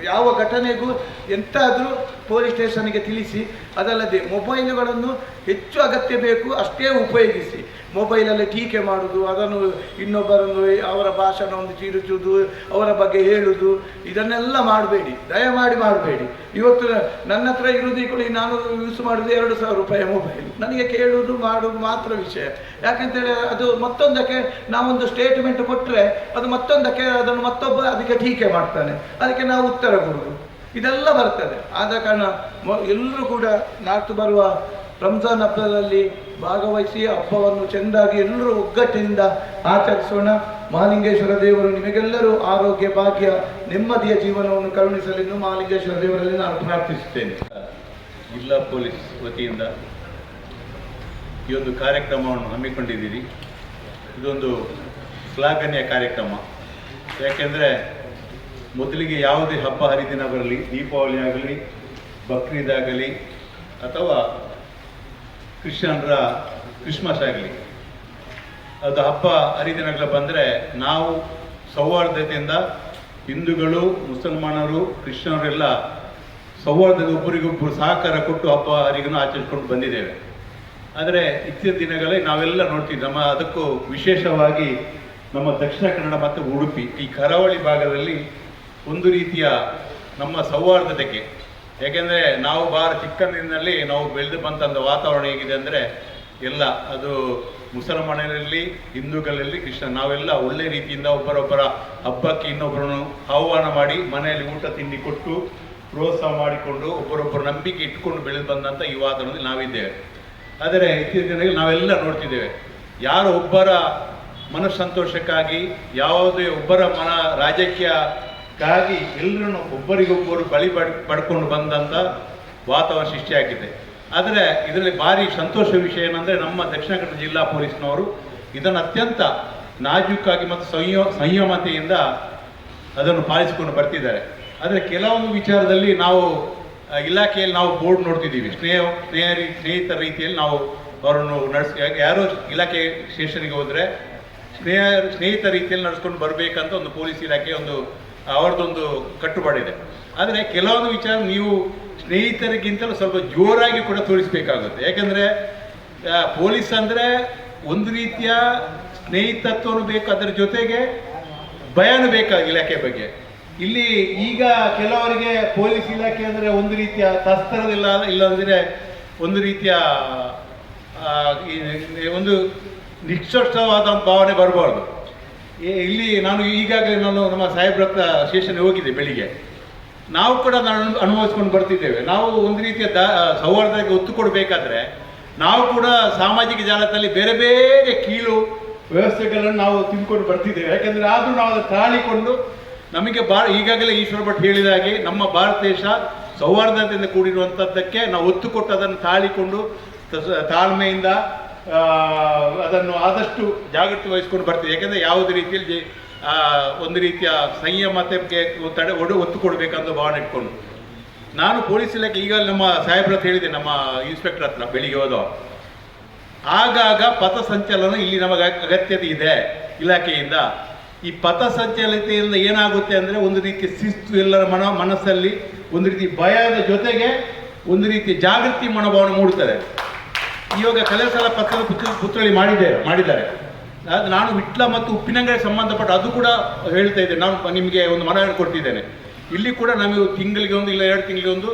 ಯಾವ ಘಟನೆಗೂ ಎಂತಾದರೂ ಪೊಲೀಸ್ ಸ್ಟೇಷನ್ಗೆ ತಿಳಿಸಿ, ಅದಲ್ಲದೆ ಮೊಬೈಲುಗಳನ್ನು ಹೆಚ್ಚು ಅಗತ್ಯ ಬೇಕು, ಅಷ್ಟೇ ಉಪಯೋಗಿಸಿ. ಮೊಬೈಲಲ್ಲಿ ಟೀಕೆ ಮಾಡುವುದು ಅದನ್ನು ಇನ್ನೊಬ್ಬರನ್ನು ಅವರ ಭಾಷಣವನ್ನು ಚೀರಿಸುವುದು ಅವರ ಬಗ್ಗೆ ಹೇಳುವುದು ಇದನ್ನೆಲ್ಲ ಮಾಡಬೇಡಿ, ದಯಮಾಡಿ ಮಾಡಬೇಡಿ. ಇವತ್ತು ನನ್ನ ಹತ್ರ ಇರುವುದು ಕೂಡ, ನಾನು ಯೂಸ್ ಮಾಡೋದು ಎರಡು ಸಾವಿರ ರೂಪಾಯಿ ಮೊಬೈಲ್. ನನಗೆ ಕೇಳುವುದು ಮಾಡುವುದು ಮಾತ್ರ ವಿಷಯ. ಯಾಕಂತೇಳಿ ಅದು ಮತ್ತೊಂದಕ್ಕೆ ನಾವೊಂದು ಸ್ಟೇಟ್ಮೆಂಟ್ ಕೊಟ್ಟರೆ ಅದು ಮತ್ತೊಂದಕ್ಕೆ ಅದನ್ನು ಮತ್ತೊಬ್ಬ ಅದಕ್ಕೆ ಟೀಕೆ ಮಾಡ್ತಾನೆ. ಅದಕ್ಕೆ ನಾವು ಉತ್ತರ ಕೊಡುವುದು ಇದೆಲ್ಲ ಬರ್ತದೆ. ಆದ ಕಾರಣ ಎಲ್ಲರೂ ಕೂಡ ನಾಲ್ಕು ಬರುವ ರಂಜಾನ್ ಹಬ್ಬದಲ್ಲಿ ಭಾಗವಹಿಸಿ ಹಬ್ಬವನ್ನು ಚೆಂದಾಗಿ ಎಲ್ಲರೂ ಒಗ್ಗಟ್ಟಿನಿಂದ ಆಚರಿಸೋಣ. ಮಹಾಲಿಂಗೇಶ್ವರ ದೇವರು ನಿಮಗೆಲ್ಲರೂ ಆರೋಗ್ಯ, ಭಾಗ್ಯ, ನೆಮ್ಮದಿಯ ಜೀವನವನ್ನು ಕರುಣಿಸಲೆಂದು ಮಹಾಲಿಂಗೇಶ್ವರ ದೇವರಲ್ಲಿ ನಾನು ಪ್ರಾರ್ಥಿಸುತ್ತೇನೆ. ಜಿಲ್ಲಾ ಪೊಲೀಸ್ ವತಿಯಿಂದ ಈ ಒಂದು ಕಾರ್ಯಕ್ರಮವನ್ನು ಹಮ್ಮಿಕೊಂಡಿದ್ದೀರಿ. ಇದೊಂದು ಶ್ಲಾಘನೀಯ ಕಾರ್ಯಕ್ರಮ. ಯಾಕೆಂದರೆ ಮೊದಲಿಗೆ ಯಾವುದೇ ಹಬ್ಬ ಹರಿದಿನ ಬರಲಿ, ದೀಪಾವಳಿ ಆಗಲಿ, ಬಕ್ರೀದ್ ಆಗಲಿ, ಅಥವಾ ಕ್ರಿಶ್ಚಿಯನ್ರ ಕ್ರಿಸ್ಮಸ್ ಆಗಲಿ. ಅದು ಹಬ್ಬ ಹರಿದಿನಗಳು ಬಂದರೆ ನಾವು ಸೌಹಾರ್ದತೆಯಿಂದ ಹಿಂದೂಗಳು, ಮುಸಲ್ಮಾನರು, ಕ್ರಿಶ್ಚಿಯನರೆಲ್ಲ ಸೌಹಾರ್ದದ ಒಬ್ಬರಿಗೊಬ್ಬರು ಸಹಕಾರ ಕೊಟ್ಟು ಹಬ್ಬ ಹರಿಗನ್ನು ಆಚರಿಸ್ಕೊಂಡು ಬಂದಿದ್ದೇವೆ. ಆದರೆ ಇತ್ತೀಚಿನ ದಿನಗಳಲ್ಲಿ ನಾವೆಲ್ಲ ನೋಡ್ತೀವಿ, ನಮ್ಮ ಅದಕ್ಕೂ ವಿಶೇಷವಾಗಿ ನಮ್ಮ ದಕ್ಷಿಣ ಕನ್ನಡ ಮತ್ತು ಉಡುಪಿ, ಈ ಕರಾವಳಿ ಭಾಗದಲ್ಲಿ ಒಂದು ರೀತಿಯ ನಮ್ಮ ಸೌಹಾರ್ದತೆಗೆ ಯಾಕೆಂದರೆ ನಾವು ಭಾಳ ಚಿಕ್ಕಂದಿನಲ್ಲಿ ನಾವು ಬೆಳೆದು ಬಂತಂದ ವಾತಾವರಣ ಹೇಗಿದೆ ಅಂದರೆ ಎಲ್ಲ, ಅದು ಮುಸಲ್ಮಾನರಲ್ಲಿ, ಹಿಂದೂಗಳಲ್ಲಿ, ಕೃಷ್ಣ, ನಾವೆಲ್ಲ ಒಳ್ಳೆ ರೀತಿಯಿಂದ ಒಬ್ಬರೊಬ್ಬರ ಹಬ್ಬಕ್ಕೆ ಇನ್ನೊಬ್ಬರನ್ನು ಆಹ್ವಾನ ಮಾಡಿ ಮನೆಯಲ್ಲಿ ಊಟ ತಿಂಡಿ ಕೊಟ್ಟು ಪ್ರೋತ್ಸಾಹ ಮಾಡಿಕೊಂಡು ಒಬ್ಬರೊಬ್ಬರ ನಂಬಿಕೆ ಇಟ್ಕೊಂಡು ಬೆಳೆದು ಬಂದಂಥ ಈ ವಾತಾವರಣದಲ್ಲಿ ನಾವಿದ್ದೇವೆ. ಆದರೆ ಇತ್ತೀಚಿನ ದಿನಗಳಲ್ಲಿ ನಾವೆಲ್ಲ ನೋಡ್ತಿದ್ದೇವೆ. ಯಾರು ಒಬ್ಬರ ಮನಸ್ಸಂತೋಷಕ್ಕಾಗಿ, ಯಾವುದೇ ಒಬ್ಬರ ಮನ ರಾಜಕೀಯಕ್ಕಾಗಿ ಎಲ್ಲರೂ ಒಬ್ಬರಿಗೊಬ್ಬರು ಬಳಿ ಪಡ್ ಪಡ್ಕೊಂಡು ಬಂದಂಥ ವಾತಾವರಣ ಸೃಷ್ಟಿಯಾಗಿದೆ. ಆದರೆ ಇದರಲ್ಲಿ ಭಾರಿ ಸಂತೋಷ ವಿಷಯ ಏನಂದರೆ ನಮ್ಮ ದಕ್ಷಿಣ ಕನ್ನಡ ಜಿಲ್ಲಾ ಪೊಲೀಸ್ನವರು ಇದನ್ನು ಅತ್ಯಂತ ನಾಜೂಕಾಗಿ ಮತ್ತು ಸಂಯೋ, ಸಂಯಮತೆಯಿಂದ ಅದನ್ನು ಪಾಲಿಸಿಕೊಂಡು ಬರ್ತಿದ್ದಾರೆ. ಆದರೆ ಕೆಲವೊಂದು ವಿಚಾರದಲ್ಲಿ ನಾವು ಇಲಾಖೆಯಲ್ಲಿ ನಾವು ಬೋರ್ಡ್ ನೋಡ್ತಿದ್ದೀವಿ. ಸ್ನೇಹ ಸ್ನೇಹ ಸ್ನೇಹಿತ ಸ್ನೇಹಿತರ ರೀತಿಯಲ್ಲಿ ನಾವು ಅವರನ್ನು ನಡೆಸ್ ಯಾರೋ ಇಲಾಖೆ ಸ್ಟೇಷನ್ಗೆ ಹೋದರೆ ಸ್ನೇಹ ಸ್ನೇಹಿತ ರೀತಿಯಲ್ಲಿ ನಡೆಸ್ಕೊಂಡು ಬರಬೇಕಂತ ಒಂದು ಪೊಲೀಸ್ ಇಲಾಖೆ ಒಂದು ಅವರದೊಂದು ಕಟ್ಟುಪಾಡಿದೆ ಆದರೆ ಕೆಲವೊಂದು ವಿಚಾರ ನೀವು ಸ್ನೇಹಿತರಿಗಿಂತಲೂ ಸ್ವಲ್ಪ ಜೋರಾಗಿ ಕೂಡ ತೋರಿಸಬೇಕಾಗುತ್ತೆ. ಯಾಕಂದರೆ ಪೊಲೀಸ್ ಅಂದರೆ ಒಂದು ರೀತಿಯ ಸ್ನೇಹಿತತ್ವನು ಬೇಕು, ಅದರ ಜೊತೆಗೆ ಭಯನೂ ಬೇಕಾಗಿ ಇಲಾಖೆ ಬಗ್ಗೆ? ಇಲ್ಲಿ ಈಗ ಕೆಲವರಿಗೆ ಪೊಲೀಸ್ ಇಲಾಖೆ ಅಂದರೆ ಒಂದು ರೀತಿಯ ತಸ್ತರದಿಲ್ಲ, ಇಲ್ಲಂದರೆ ಒಂದು ರೀತಿಯ ಒಂದು ನಿಷ್ಕಷ್ಟವಾದ ಭಾವನೆ ಬರಬಾರ್ದು. ಈ- ಇಲ್ಲಿ ನಾನು ಈಗಾಗಲೇ ನಾನು ನಮ್ಮ ಸಾಹೇಬ್ರ ಹತ್ರ ಸ್ಟೇಷನ್ಗೆ ಹೋಗಿದ್ದೆ ಬೆಳಿಗ್ಗೆ. ನಾವು ಕೂಡ ನಾನು ಅನುಭವಿಸ್ಕೊಂಡು ಬರ್ತಿದ್ದೇವೆ. ನಾವು ಒಂದು ರೀತಿಯ ದ ಸೌಹಾರ್ದಕ್ಕೆ ಒತ್ತು ಕೊಡಬೇಕಾದ್ರೆ ನಾವು ಕೂಡ ಸಾಮಾಜಿಕ ಜಾಲದಲ್ಲಿ ಬೇರೆ ಬೇರೆ ಕೀಳು ವ್ಯವಸ್ಥೆಗಳನ್ನು ನಾವು ತಿಂದ್ಕೊಂಡು ಬರ್ತಿದ್ದೇವೆ. ಯಾಕೆಂದರೆ ಆದರೂ ನಾವು ಅದನ್ನು ತಾಳಿಕೊಂಡು ನಮಗೆ ಬಾ ಈಗಾಗಲೇ ಈಶ್ವರ ಭಟ್ ಹೇಳಿದ ಹಾಗೆ ನಮ್ಮ ಭಾರತ ದೇಶ ಸೌಹಾರ್ದತೆಯಿಂದ ಕೂಡಿರುವಂಥದ್ದಕ್ಕೆ ನಾವು ಒತ್ತು ಕೊಟ್ಟು ಅದನ್ನು ತಾಳಿಕೊಂಡು ತಾಳ್ಮೆಯಿಂದ ಅದನ್ನು ಆದಷ್ಟು ಜಾಗೃತಿ ವಹಿಸ್ಕೊಂಡು ಬರ್ತೀವಿ. ಯಾಕೆಂದರೆ ಯಾವುದೇ ರೀತಿಯಲ್ಲಿ ಒಂದು ರೀತಿಯ ಸಂಯಮತೆಗೆ ತಡೆ ಒಡು ಒತ್ತು ಕೊಡಬೇಕಂತ ಭಾವನೆ ಇಟ್ಕೊಂಡು. ನಾನು ಪೊಲೀಸ್ ಇಲಾಖೆ ಈಗ ನಮ್ಮ ಸಾಹೇಬ್ರ ಹತ್ರ ಹೇಳಿದೆ, ನಮ್ಮ ಇನ್ಸ್ಪೆಕ್ಟರ್ ಹತ್ರ ಬೆಳಿಗ್ಗೆ ಹೋದ. ಆಗಾಗ ಪಥ ಸಂಚಲನ ಇಲ್ಲಿ ನಮಗೆ ಅಗತ್ಯತೆ ಇದೆ ಇಲಾಖೆಯಿಂದ. ಈ ಪಥ ಸಂಚಲತೆಯಿಂದ ಏನಾಗುತ್ತೆ ಅಂದರೆ ಒಂದು ರೀತಿ ಶಿಸ್ತು ಎಲ್ಲರ ಮನ, ಮನಸ್ಸಲ್ಲಿ ಒಂದು ರೀತಿ ಭಯದ ಜೊತೆಗೆ ಒಂದು ರೀತಿ ಜಾಗೃತಿ ಮನೋಭಾವನೆ ಮೂಡುತ್ತದೆ. ಇವಾಗ ಕಲೆ ಸಲ ಪತ್ರದ ಪುತ್ರಳಿ ಮಾಡಿದ್ದೇವೆ ಮಾಡಿದ್ದಾರೆ. ನಾನು ವಿಟ್ಲ ಮತ್ತು ಉಪ್ಪಿನಂಗಡಿ ಸಂಬಂಧಪಟ್ಟ ಅದು ಕೂಡ ಹೇಳ್ತಾ ಇದ್ದೇನೆ. ನಾನು ನಿಮಗೆ ಒಂದು ಮನವಿ ಕೊಡ್ತಿದ್ದೇನೆ ಇಲ್ಲಿ ಕೂಡ ನಮಗೆ ತಿಂಗಳಿಗೆ ಒಂದು ಇಲ್ಲ ಎರಡು ತಿಂಗಳಿಗೆ ಒಂದು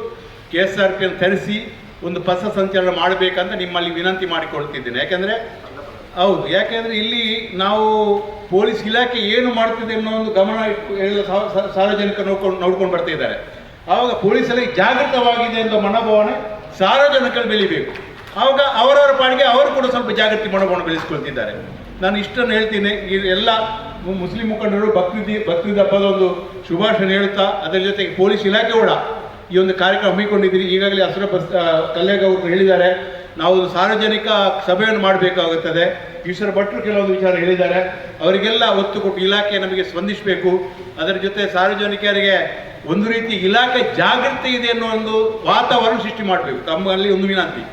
ಕೆ ಎಸ್ ಆರ್ ಪಿಯನ್ನು ತರಿಸಿ ಒಂದು ಪಥ ಸಂಚಲನ ಮಾಡಬೇಕಂತ ನಿಮ್ಮಲ್ಲಿ ವಿನಂತಿ ಮಾಡಿಕೊಳ್ತಿದ್ದೇನೆ. ಯಾಕೆಂದರೆ ಹೌದು, ಯಾಕೆಂದರೆ ಇಲ್ಲಿ ನಾವು ಪೊಲೀಸ್ ಇಲಾಖೆ ಏನು ಮಾಡ್ತಿದೆ ಅನ್ನೋ ಒಂದು ಗಮನ ಇಟ್ಟು ಎಲ್ಲ ಸಾರ್ವಜನಿಕ ನೋಡ್ಕೊಂಡು ನೋಡ್ಕೊಂಡು ಬರ್ತಾ ಇದ್ದಾರೆ. ಆವಾಗ ಪೊಲೀಸರಿಗೆ ಜಾಗೃತವಾಗಿದೆ ಎಂಬ ಮನೋಭಾವನೆ ಸಾರ್ವಜನಿಕರು ಬೆಳಿಬೇಕು. ಆವಾಗ ಅವರವರ ಪಾಡಿಗೆ ಅವರು ಕೂಡ ಸ್ವಲ್ಪ ಜಾಗೃತಿ ಮನೋಭಾವನ ಬೆಳೆಸ್ಕೊಳ್ತಿದ್ದಾರೆ. ನಾನು ಇಷ್ಟನ್ನು ಹೇಳ್ತೀನಿ, ಈ ಎಲ್ಲ ಮುಸ್ಲಿಂ ಮುಖಂಡರು ಭಕ್ತಿ ಭಕ್ತಿದ ಹಬ್ಬದ ಒಂದು ಶುಭಾಶಯ ಹೇಳುತ್ತಾ ಅದರ ಜೊತೆಗೆ ಪೊಲೀಸ್ ಇಲಾಖೆ ಕೂಡ ಈ ಒಂದು ಕಾರ್ಯಕ್ರಮ ಹಮ್ಮಿಕೊಂಡಿದ್ದೀರಿ. ಈಗಾಗಲೇ ಹಸಿರ ಬಸ್ ಕಲ್ಲೇಗ ಅವರು ಹೇಳಿದ್ದಾರೆ, ನಾವು ಸಾರ್ವಜನಿಕ ಸಭೆಯನ್ನು ಮಾಡಬೇಕಾಗುತ್ತದೆ. ಈಶ್ವರ ಭಟ್ರು ಕೆಲವೊಂದು ವಿಚಾರ ಹೇಳಿದ್ದಾರೆ. ಅವರಿಗೆಲ್ಲ ಒತ್ತು ಕೊಟ್ಟು ಇಲಾಖೆ ನಮಗೆ ಸ್ಪಂದಿಸಬೇಕು. ಅದರ ಜೊತೆ ಸಾರ್ವಜನಿಕರಿಗೆ ಒಂದು ರೀತಿ ಇಲಾಖೆ ಜಾಗೃತಿ ಇದೆ ಅನ್ನೋ ಒಂದು ವಾತಾವರಣ ಸೃಷ್ಟಿ ಮಾಡಬೇಕು. ತಮ್ಮಲ್ಲಿ ಒಂದು ವಿನಂತಿ.